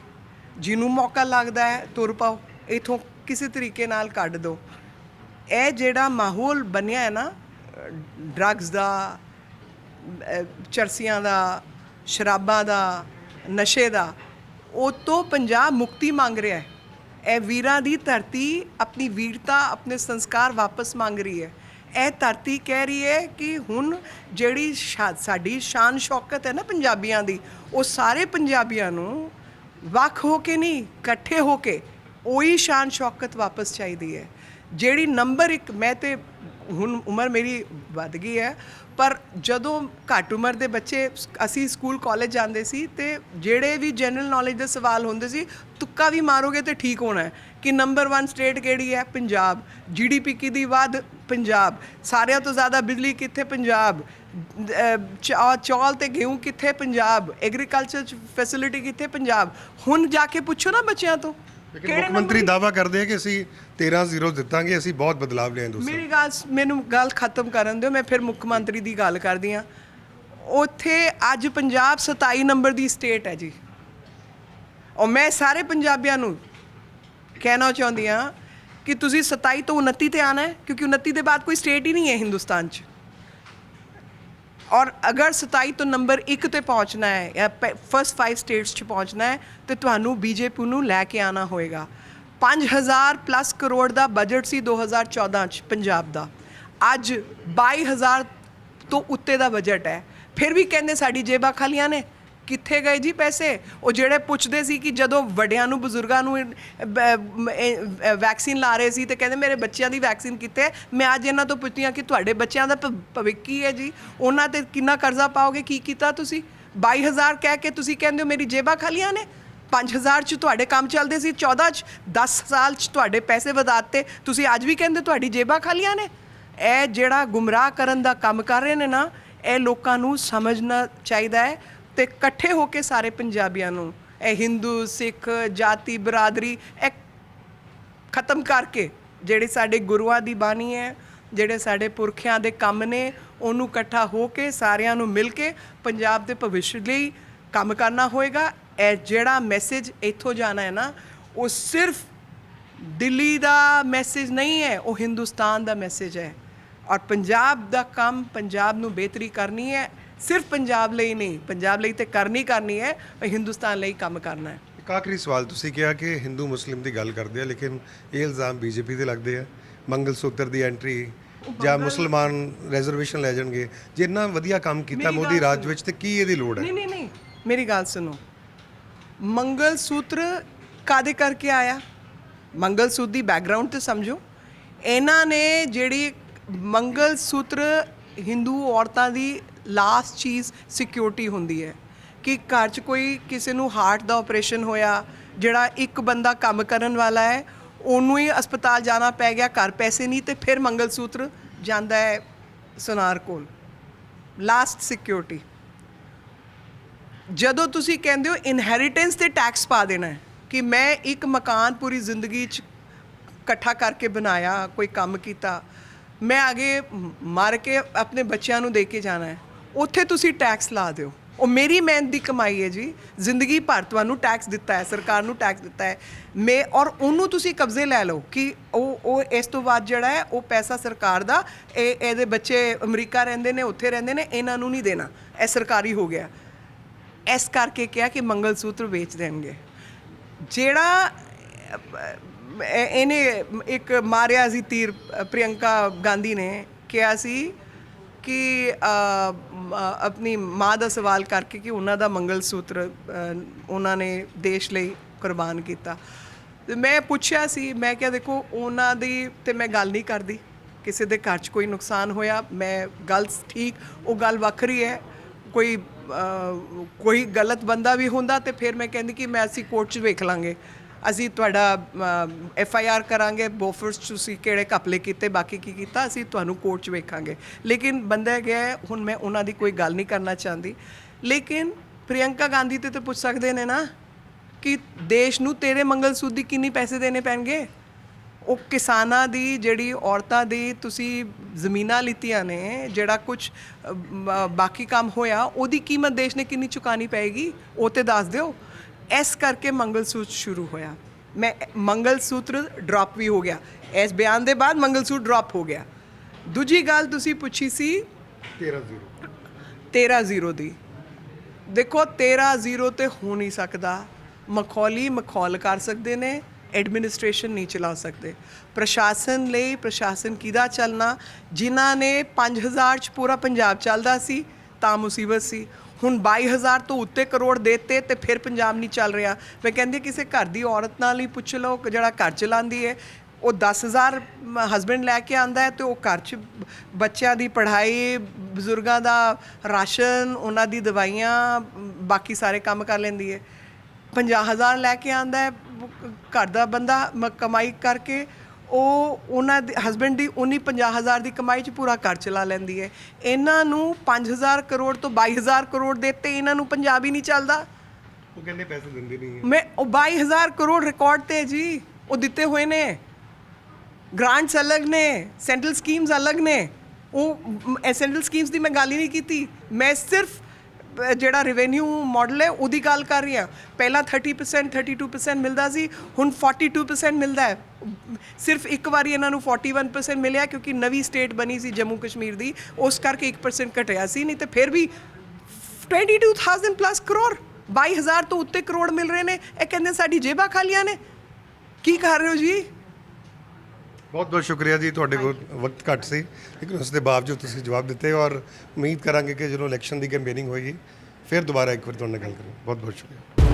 ਜਿਹਨੂੰ ਮੌਕਾ ਲੱਗਦਾ ਹੈ, ਤੁਰ ਪਾਓ, ਇਥੋਂ ਕਿਸੇ ਤਰੀਕੇ ਨਾਲ ਕੱਢ ਦਿਓ ਇਹ ਜਿਹੜਾ ਮਾਹੌਲ ਬਣਿਆ ਹੈ ਨਾ ਡਰੱਗਸ ਦਾ ਚਰਸੀਆਂ ਦਾ, ਸ਼ਰਾਬਾਂ ਦਾ, ਨਸ਼ੇ ਦਾ, ਉਹ ਤੋਂ ਪੰਜਾਬ ਮੁਕਤੀ ਮੰਗ ਰਿਹਾ ਹੈ। ਇਹ ਵੀਰਾਂ ਦੀ ਧਰਤੀ ਆਪਣੀ ਵੀਰਤਾ, ਆਪਣੇ ਸੰਸਕਾਰ ਵਾਪਸ ਮੰਗ ਰਹੀ ਹੈ। ਇਹ ਧਰਤੀ ਕਹਿ ਰਹੀ ਹੈ ਕਿ ਹੁਣ ਜਿਹੜੀ ਸ਼ਾ- ਸਾਡੀ ਸ਼ਾਨ ਸ਼ੌਕਤ ਹੈ ਨਾ ਪੰਜਾਬੀਆਂ ਦੀ, ਉਹ ਸਾਰੇ ਪੰਜਾਬੀਆਂ ਨੂੰ ਵੱਖ ਹੋ ਕੇ ਨਹੀਂ, ਇਕੱਠੇ ਹੋ ਕੇ ਉਹੀ ਸ਼ਾਨ ਸ਼ੌਕਤ ਵਾਪਸ ਚਾਹੀਦੀ ਹੈ। ਜਿਹੜੀ ਨੰਬਰ ਇੱਕ, ਮੈਂ ਤੇ ਹੁਣ ਉਮਰ ਮੇਰੀ ਵੱਧ ਗਈ ਹੈ, ਪਰ ਜਦੋਂ ਘੱਟ ਉਮਰ ਦੇ ਬੱਚੇ ਅਸੀਂ ਸਕੂਲ ਕਾਲਜ ਜਾਂਦੇ ਸੀ ਤੇ ਜਿਹੜੇ ਵੀ ਜਨਰਲ ਨੌਲੇਜ ਦੇ ਸਵਾਲ ਹੁੰਦੇ ਸੀ, ਤੁੱਕਾ ਵੀ ਮਾਰੋਗੇ ਤੇ ਠੀਕ ਹੋਣਾ ਕਿ ਨੰਬਰ 1 ਸਟੇਟ ਕਿਹੜੀ ਹੈ? ਪੰਜਾਬ। ਜੀਡੀਪੀ ਕਿਹਦੀ ਵੱਧ? ਪੰਜਾਬ। ਸਾਰਿਆਂ ਤੋਂ ਜ਼ਿਆਦਾ ਬਿਜਲੀ ਕਿੱਥੇ ਪੰਜਾਬ? ਚੌਲ ਤੇ ਗੇਹੂੰ ਕਿੱਥੇ ਪੰਜਾਬ? ਐਗਰੀਕਲਚਰ ਫੈਸਿਲਿਟੀ ਕਿੱਥੇ ਪੰਜਾਬ? ਹੁਣ ਜਾ ਕੇ ਪੁੱਛੋ ਨਾ ਬੱਚਿਆਂ ਤੋਂ। ਲੇਕਿਨ ਮੁੱਖ ਮੰਤਰੀ ਦਾਵਾ ਕਰਦੇ ਆ ਕਿ ਅਸੀਂ 13 ਜ਼ੀਰੋ ਦਿੱਤਾਂਗੇ ਅਸੀਂ ਬਹੁਤ ਬਦਲਾਵ ਲਿਆਏ ਦੋ ਸਾਲ ਮੇਰੀ ਗੱਲ ਮੈਨੂੰ ਗੱਲ ਖਤਮ ਕਰਨ ਦਿਓ ਮੈਂ ਫਿਰ ਮੁੱਖ ਮੰਤਰੀ ਦੀ ਗੱਲ ਕਰਦੀ ਆ ਉੱਥੇ ਅੱਜ ਪੰਜਾਬ 27 ਨੰਬਰ ਦੀ ਸਟੇਟ ਹੈ ਜੀ। ਔਰ ਮੈਂ ਸਾਰੇ ਪੰਜਾਬੀਆਂ ਨੂੰ ਕਹਿਣਾ ਚਾਹੁੰਦੀ ਆ ਕਿ ਤੁਸੀਂ 27 ਤੋਂ 29 ਤੇ ਆਣਾ ਹੈ, ਕਿਉਂਕਿ 29 ਦੇ ਬਾਅਦ ਕੋਈ ਸਟੇਟ ਹੀ ਨਹੀਂ ਹੈ ਹਿੰਦੁਸਤਾਨ 'ਚ। ਔਰ ਅਗਰ 27 ਤੋਂ ਨੰਬਰ 1 ਤੇ ਪਹੁੰਚਣਾ ਹੈ, ਜਾਂ ਫਸਟ 5 ਸਟੇਟਸ 'ਚ ਪਹੁੰਚਣਾ ਹੈ, ਤੇ ਤੁਹਾਨੂੰ ਬੀਜੇਪੀ ਨੂੰ ਲੈ ਕੇ ਆਣਾ ਹੋਏਗਾ। 5000 ਪਲੱਸ ਕਰੋੜ ਦਾ ਬਜਟ ਸੀ 2014 'ਚ ਪੰਜਾਬ ਦਾ। ਅੱਜ 22000 ਤੋਂ ਉੱਤੇ ਦਾ ਬਜਟ ਹੈ। ਫਿਰ ਵੀ ਕਹਿੰਦੇ ਸਾਡੀ ਜੇਬਾਂ ਖਾਲੀਆਂ ਨੇ। ਕਿੱਥੇ ਗਏ ਜੀ ਪੈਸੇ? ਉਹ ਜਿਹੜੇ ਪੁੱਛਦੇ ਸੀ ਕਿ ਜਦੋਂ ਵੱਡਿਆਂ ਨੂੰ, ਬਜ਼ੁਰਗਾਂ ਨੂੰ ਵੈਕਸੀਨ ਲਾ ਰਹੇ ਸੀ ਤੇ ਕਹਿੰਦੇ ਮੇਰੇ ਬੱਚਿਆਂ ਦੀ ਵੈਕਸੀਨ ਕਿੱਥੇ ਹੈ? ਮੈਂ ਅੱਜ ਇਹਨਾਂ ਤੋਂ ਪੁੱਛਦੀ ਹਾਂ ਕਿ ਤੁਹਾਡੇ ਬੱਚਿਆਂ ਦਾ ਭ- ਭਵਿੱਖ ਕੀ ਹੈ ਜੀ? ਉਹਨਾਂ ਤੇ ਕਿੰਨਾ ਕਰਜ਼ਾ ਪਾਓਗੇ? ਕੀ ਕੀਤਾ ਤੁਸੀਂ? 22000 ਕਹਿ ਕੇ ਤੁਸੀਂ ਕਹਿੰਦੇ ਹੋ ਮੇਰੀ ਜੇਬਾਂ ਖਾਲੀਆਂ ਨੇ? 5000 ਚ ਤੁਹਾਡੇ ਕੰਮ ਚੱਲਦੇ ਸੀ 14 ਚ 10 ਸਾਲ ਚ ਤੁਹਾਡੇ ਪੈਸੇ ਵਧਾਤੇ। ਤੁਸੀਂ ਅੱਜ ਵੀ ਕਹਿੰਦੇ ਤੁਹਾਡੀ ਜੇਬਾਂ ਖਾਲੀਆਂ ਨੇ? ਇਹ ਜਿਹੜਾ ਗੁੰਮਰਾਹ ਕਰਨ ਦਾ ਕੰਮ ਕਰ ਰਹੇ ਨੇ ਨਾ, ਇਹ ਲੋਕਾਂ ਨੂੰ ਸਮਝਣਾ ਚਾਹੀਦਾ ਹੈ। ਤੇ ਇਕੱਠੇ ਹੋ ਕੇ ਸਾਰੇ ਪੰਜਾਬੀਆਂ ਨੂੰ, ਇਹ ਹਿੰਦੂ ਸਿੱਖ ਜਾਤੀ, ਬਰਾਦਰੀ, ਇਹ ਖਤਮ ਕਰਕੇ ਜਿਹੜੇ ਸਾਡੇ ਗੁਰੂਆਂ ਦੀ ਬਾਣੀ ਹੈ, ਜਿਹੜੇ ਸਾਡੇ ਪੁਰਖਿਆਂ ਦੇ ਕੰਮ ਨੇ, ਉਹਨੂੰ ਇਕੱਠਾ ਹੋ ਕੇ ਸਾਰਿਆਂ ਨੂੰ ਮਿਲ ਕੇ ਪੰਜਾਬ ਦੇ ਭਵਿੱਖ ਲਈ ਕੰਮ ਕਰਨਾ ਹੋਏਗਾ। ਇਹ ਜਿਹੜਾ ਮੈਸੇਜ ਇੱਥੋਂ ਜਾਣਾ ਹੈ ਨਾ, ਉਹ ਸਿਰਫ ਦਿੱਲੀ ਦਾ ਮੈਸੇਜ ਨਹੀਂ ਹੈ, ਉਹ ਹਿੰਦੁਸਤਾਨ ਦਾ ਮੈਸੇਜ ਹੈ। ਔਰ ਪੰਜਾਬ ਦਾ ਕੰਮ ਪੰਜਾਬ ਨੂੰ ਬਿਹਤਰੀ ਕਰਨੀ ਹੈ ਸਿਰਫ ਪੰਜਾਬ ਲਈ ਨਹੀਂ ਪੰਜਾਬ ਲਈ ਤੇ ਕਰਨੀ ਕਰਨੀ ਹੈ ਪਰ ਹਿੰਦੁਸਤਾਨ ਲਈ ਕੰਮ ਕਰਨਾ ਹੈ। ਇੱਕ ਆਖਰੀ ਸਵਾਲ ਤੁਸੀਂ ਕਿਹਾ ਕਿ ਹਿੰਦੂ ਮੁਸਲਿਮ ਦੀ ਗੱਲ ਕਰਦੇ ਆ ਲੇਕਿਨ ਇਹ ਇਲਜ਼ਾਮ ਬੀਜੇਪੀ ਤੇ ਲੱਗਦੇ ਆ। ਮੰਗਲ ਸੂਤਰ ਦੀ ਐਂਟਰੀ ਜਾਂ ਮੁਸਲਮਾਨ ਰਿਜ਼ਰਵੇਸ਼ਨ ਲੈ ਜਾਣਗੇ। ਜਿੰਨਾ ਵਧੀਆ ਕੰਮ ਕੀਤਾ ਮੋਦੀ ਰਾਜ ਵਿੱਚ ਤੇ ਕੀ ਇਹਦੀ ਲੋੜ ਹੈ? ਨਹੀਂ ਨਹੀਂ ਨਹੀਂ ਮੇਰੀ ਗੱਲ ਸੁਣੋ। ਮੰਗਲ ਸੂਤਰ ਕਾਦੇ ਕਰਕੇ ਆਇਆ? ਮੰਗਲ ਸੂਤਰ ਦੀ ਬੈਕਗ੍ਰਾਉਂਡ ਤੇ ਸਮਝੋ। ਇਹਨਾਂ ਨੇ ਜਿਹੜੀ ਮੰਗਲ ਸੂਤਰ ਹਿੰਦੂ ਔਰਤਾਂ ਦੀ ਲਾਸਟ ਚੀਜ਼ ਸਿਕਿਉਰਿਟੀ ਹੁੰਦੀ ਹੈ ਕਿ ਘਰ 'ਚ ਕੋਈ ਕਿਸੇ ਨੂੰ ਹਾਰਟ ਦਾ ਆਪਰੇਸ਼ਨ ਹੋਇਆ, ਜਿਹੜਾ ਇੱਕ ਬੰਦਾ ਕੰਮ ਕਰਨ ਵਾਲਾ ਹੈ, ਉਹਨੂੰ ਹੀ ਹਸਪਤਾਲ ਜਾਣਾ ਪੈ ਗਿਆ, ਘਰ ਪੈਸੇ ਨਹੀਂ ਤੇ ਫਿਰ ਮੰਗਲ ਸੂਤਰ ਜਾਂਦਾ ਹੈ ਸੁਨਾਰ ਕੋਲ। ਲਾਸਟ ਸਿਕਿਉਰਿਟੀ ਜਦੋਂ ਤੁਸੀਂ ਕਹਿੰਦੇ ਹੋ ਇਨਹੈਰੀਟੈਂਸ ਤੇ ਟੈਕਸ ਪਾ ਦੇਣਾ ਹੈ ਕਿ ਮੈਂ ਇੱਕ ਮਕਾਨ ਪੂਰੀ ਜ਼ਿੰਦਗੀ 'ਚ ਇਕੱਠਾ ਕਰਕੇ ਬਣਾਇਆ, ਕੋਈ ਕੰਮ ਕੀਤਾ, ਮੈਂ ਅੱਗੇ ਮ- ਮਰ ਕੇ ਆਪਣੇ ਬੱਚਿਆਂ ਨੂੰ ਦੇ ਕੇ ਜਾਣਾ ਹੈ ਉੱਥੇ ਤੁਸੀਂ ਟੈਕਸ ਲਾ ਦਿਓ। ਉਹ ਮੇਰੀ ਮਿਹਨਤ ਦੀ ਕਮਾਈ ਹੈ ਜੀ। ਜ਼ਿੰਦਗੀ ਭਰ ਤੁਹਾਨੂੰ ਟੈਕਸ ਦਿੱਤਾ ਹੈ ਸਰਕਾਰ ਨੂੰ ਟੈਕਸ ਦਿੱਤਾ ਹੈ। ਮੈਂ ਔਰ ਉਹਨੂੰ ਤੁਸੀਂ ਕਬਜ਼ੇ ਲੈ ਲਓ ਕਿ ਉਹ ਉਹ ਇਸ ਤੋਂ ਬਾਅਦ ਜਿਹੜਾ ਹੈ ਉਹ ਪੈਸਾ ਸਰਕਾਰ ਦਾ ਇਹ ਇਹਦੇ ਬੱਚੇ ਅਮਰੀਕਾ ਰਹਿੰਦੇ ਨੇ ਉੱਥੇ ਰਹਿੰਦੇ ਨੇ ਇਹਨਾਂ ਨੂੰ ਨਹੀਂ ਦੇਣਾ। ਇਹ ਸਰਕਾਰੀ ਹੋ ਗਿਆ। ਇਸ ਕਰਕੇ ਕਿਹਾ ਕਿ ਮੰਗਲ ਸੂਤਰ ਵੇਚ ਦੇਣਗੇ। ਜਿਹੜਾ ਇਹਨੇ ਇੱਕ ਮਾਰਿਆ ਸੀ ਤੀਰ ਅਹ, ਪ੍ਰਿਯੰਕਾ ਗਾਂਧੀ ਨੇ ਕਿਹਾ ਸੀ ਕਿ ਆਪਣੀ ਮਾਂ ਦਾ ਸਵਾਲ ਕਰਕੇ ਕਿ ਉਹਨਾਂ ਦਾ ਮੰਗਲ ਸੂਤਰ ਉਹਨਾਂ ਨੇ ਦੇਸ਼ ਲਈ ਕੁਰਬਾਨ ਕੀਤਾ। ਤੇ ਮੈਂ ਪੁੱਛਿਆ ਸੀ, ਮੈਂ ਕਿਹਾ ਦੇਖੋ ਉਹਨਾਂ ਦੀ ਤੇ ਮੈਂ ਗੱਲ ਨਹੀਂ ਕਰਦੀ। ਕਿਸੇ ਦੇ ਘਰ 'ਚ ਕੋਈ ਨੁਕਸਾਨ ਹੋਇਆ, ਮੈਂ ਗੱਲ ਠੀਕ, ਉਹ ਗੱਲ ਵੱਖਰੀ ਹੈ। ਕੋਈ ਕੋਈ ਗਲਤ ਬੰਦਾ ਵੀ ਹੁੰਦਾ ਤੇ ਫਿਰ ਮੈਂ ਕਹਿੰਦੀ ਕਿ ਮੈਂ ਅਸੀਂ ਕੋਰਟ 'ਚ ਵੇਖ ਲਾਂਗੇ। ਅਸੀਂ ਤੁਹਾਡਾ ਐਫ ਆਈ ਆਰ ਕਰਾਂਗੇ ਬੋਫਰਸ ਤੁਸੀਂ ਕਿਹੜੇ ਕਪਲੇ ਕੀਤੇ, ਬਾਕੀ ਕੀ ਕੀਤਾ, ਅਸੀਂ ਤੁਹਾਨੂੰ ਕੋਰਟ 'ਚ ਵੇਖਾਂਗੇ। ਲੇਕਿਨ ਬੰਦਾ ਗਿਆ ਹੁਣ ਮੈਂ ਉਹਨਾਂ ਦੀ ਕੋਈ ਗੱਲ ਨਹੀਂ ਕਰਨਾ ਚਾਹੁੰਦੀ। ਲੇਕਿਨ ਪ੍ਰਿਯੰਕਾ ਗਾਂਧੀ ਤੇ ਤਾਂ ਪੁੱਛ ਸਕਦੇ ਨੇ ਨਾ, ਕਿ ਦੇਸ਼ ਨੂੰ ਤੇਰੇ ਮੰਗਲ ਸੂਤ ਦੀ ਕਿੰਨੀ ਪੈਸੇ ਦੇਣੇ ਪੈਣਗੇ? ਉਹ ਕਿਸਾਨਾਂ ਦੀ, ਜਿਹੜੀ ਔਰਤਾਂ ਦੀ ਤੁਸੀਂ ਜ਼ਮੀਨਾਂ ਲਿੱਤੀਆਂ ਨੇ, ਜਿਹੜਾ ਕੁਝ ਬਾਕੀ ਕੰਮ ਹੋਇਆ, ਉਹਦੀ ਕੀਮਤ ਦੇਸ਼ ਨੇ ਕਿੰਨੀ ਚੁਕਾਣੀ ਪਏਗੀ? ਉਹ ਤੇ ਦੱਸ ਦਿਓ। ਇਸ ਕਰਕੇ ਮੰਗਲ ਸੂਤਰ ਸ਼ੁਰੂ ਹੋਇਆ। ਮੈਂ ਮੰਗਲ ਸੂਤਰ ਡ੍ਰੌਪ ਵੀ ਹੋ ਗਿਆ। ਇਸ ਬਿਆਨ ਦੇ ਬਾਅਦ ਮੰਗਲ ਸੂਤਰ ਡ੍ਰੌਪ ਹੋ ਗਿਆ। ਦੂਜੀ ਗੱਲ ਤੁਸੀਂ ਪੁੱਛੀ ਸੀ 13 ਜ਼ੀਰੋ। 13 ਜ਼ੀਰੋ ਦੀ। ਦੇਖੋ 13 ਜ਼ੀਰੋ ਤੇ ਹੋ ਨਹੀਂ ਸਕਦਾ। ਮਖੌਲੀ ਮਖੌਲ ਕਰ ਸਕਦੇ ਨੇ ਐਡਮਿਨਿਸਟ੍ਰੇਸ਼ਨ ਨਹੀਂ ਚਲਾ ਸਕਦੇ। ਪ੍ਰਸ਼ਾਸਨ ਲਈ ਪ੍ਰਸ਼ਾਸਨ ਕਿਹਦਾ ਚੱਲਣਾ? ਜਿਨ੍ਹਾਂ ਨੇ 5000 ਚ ਪੂਰਾ ਪੰਜਾਬ ਚੱਲਦਾ ਸੀ ਤਾਂ ਮੁਸੀਬਤ ਸੀ। ਹੁਣ 22000 ਤੋਂ ਉੱਤੇ ਕਰੋੜ ਦੇਤੇ ਤੇ ਫਿਰ ਪੰਜਾਬ ਨਹੀਂ ਚੱਲ ਰਿਹਾ। ਮੈਂ ਕਹਿੰਦੀ ਕਿਸੇ ਘਰ ਦੀ ਔਰਤ ਨਾਲ ਹੀ ਪੁੱਛ ਲਓ ਜਿਹੜਾ ਘਰ ਚਲਾਉਂਦੀ ਹੈ, ਉਹ 10000 ਹਸਬੰਡ ਲੈ ਕੇ ਆਂਦਾ ਹੈ ਤੇ ਉਹ ਘਰ 'ਚ ਬੱਚਿਆਂ ਦੀ ਪੜ੍ਹਾਈ, ਬਜ਼ੁਰਗਾਂ ਦਾ ਰਾਸ਼ਨ, ਉਹਨਾਂ ਦੀ ਦਵਾਈਆਂ, ਬਾਕੀ ਸਾਰੇ ਕੰਮ ਕਰ ਲੈਂਦੀ ਹੈ। 50000 ਲੈ ਕੇ ਆਂਦਾ ਹੈ ਘਰ ਦਾ ਬੰਦਾ ਮ- ਕਮਾਈ ਕਰਕੇ ਉਹ ਉਹਨਾਂ ਦੇ ਹਸਬੰਡ ਦੀ ਉਨੀ 50000 ਦੀ ਕਮਾਈ 'ਚ ਪੂਰਾ ਘਰ ਚਲਾ ਲੈਂਦੀ ਹੈ। ਇਹਨਾਂ ਨੂੰ 5000 ਕਰੋੜ ਤੋਂ 22000 ਕਰੋੜ ਦਿੱਤੇ ਇਹਨਾਂ ਨੂੰ ਪੰਜਾਬ ਹੀ ਨਹੀਂ ਚੱਲਦਾ। ਉਹ ਕਹਿੰਦੇ ਪੈਸੇ ਦਿੰਦੇ ਨਹੀਂ ਹੈ। ਮੈਂ ਉਹ 22000 ਕਰੋੜ ਰਿਕਾਰਡ ਤੇ ਹੈ ਜੀ ਉਹ ਦਿੱਤੇ ਹੋਏ ਨੇ। ਗ੍ਰਾਂਟਸ ਅਲੱਗ ਨੇ ਸੈਂਟਰਲ ਸਕੀਮਸ ਅਲੱਗ ਨੇ। ਉਹ ਸੈਂਟਰਲ ਸਕੀਮਸ ਦੀ ਮੈਂ ਗੱਲ ਹੀ ਨਹੀਂ ਕੀਤੀ। ਮੈਂ ਸਿਰਫ ਜਿਹੜਾ ਰੈਵਨਿਊ ਮਾਡਲ ਹੈ, ਉਹਦੀ ਗੱਲ ਕਰ ਰਹੀ ਹਾਂ। ਪਹਿਲਾਂ 30% 32% ਮਿਲਦਾ ਸੀ, ਹੁਣ 42% ਮਿਲਦਾ ਹੈ। ਸਿਰਫ ਇੱਕ ਵਾਰੀ ਇਹਨਾਂ ਨੂੰ 41% ਮਿਲਿਆ, ਕਿਉਂਕਿ ਨਵੀਂ ਸਟੇਟ ਬਣੀ ਸੀ ਜੰਮੂ ਕਸ਼ਮੀਰ ਦੀ। ਉਸ ਕਰਕੇ 1% ਘਟਿਆ ਸੀ, ਨਹੀਂ ਤੇ ਫਿਰ ਵੀ 22000 ਪਲੱਸ ਕਰੋੜ 22000 ਤੋਂ ਉੱਤੇ ਕਰੋੜ ਮਿਲ ਰਹੇ ਨੇ। ਇਹ ਕਹਿੰਦੇ ਸਾਡੀ ਜੇਬਾਂ ਖਾਲੀਆਂ ਨੇ। ਕੀ ਕਰ ਰਹੇ ਹੋ ਜੀ? ਬਹੁਤ ਬਹੁਤ ਸ਼ੁਕਰੀਆ ਜੀ ਤੁਹਾਡੇ ਕੋਲ ਵਕਤ ਘੱਟ ਸੀ। ਲੇਕਿਨ ਉਸ ਦੇ ਬਾਵਜੂਦ ਤੁਸੀਂ ਜਵਾਬ ਦਿੱਤੇ ਔਰ ਉਮੀਦ ਕਰਾਂਗੇ ਕਿ ਜਦੋਂ ਇਲੈਕਸ਼ਨ ਦੀ ਕੈਂਪੇਨਿੰਗ ਹੋਏਗੀ ਫਿਰ ਦੁਬਾਰਾ ਇੱਕ ਵਾਰ ਤੁਹਾਡੇ ਨਾਲ ਗੱਲ ਕਰਾਂਗੇ। ਬਹੁਤ ਬਹੁਤ ਸ਼ੁਕਰੀਆ।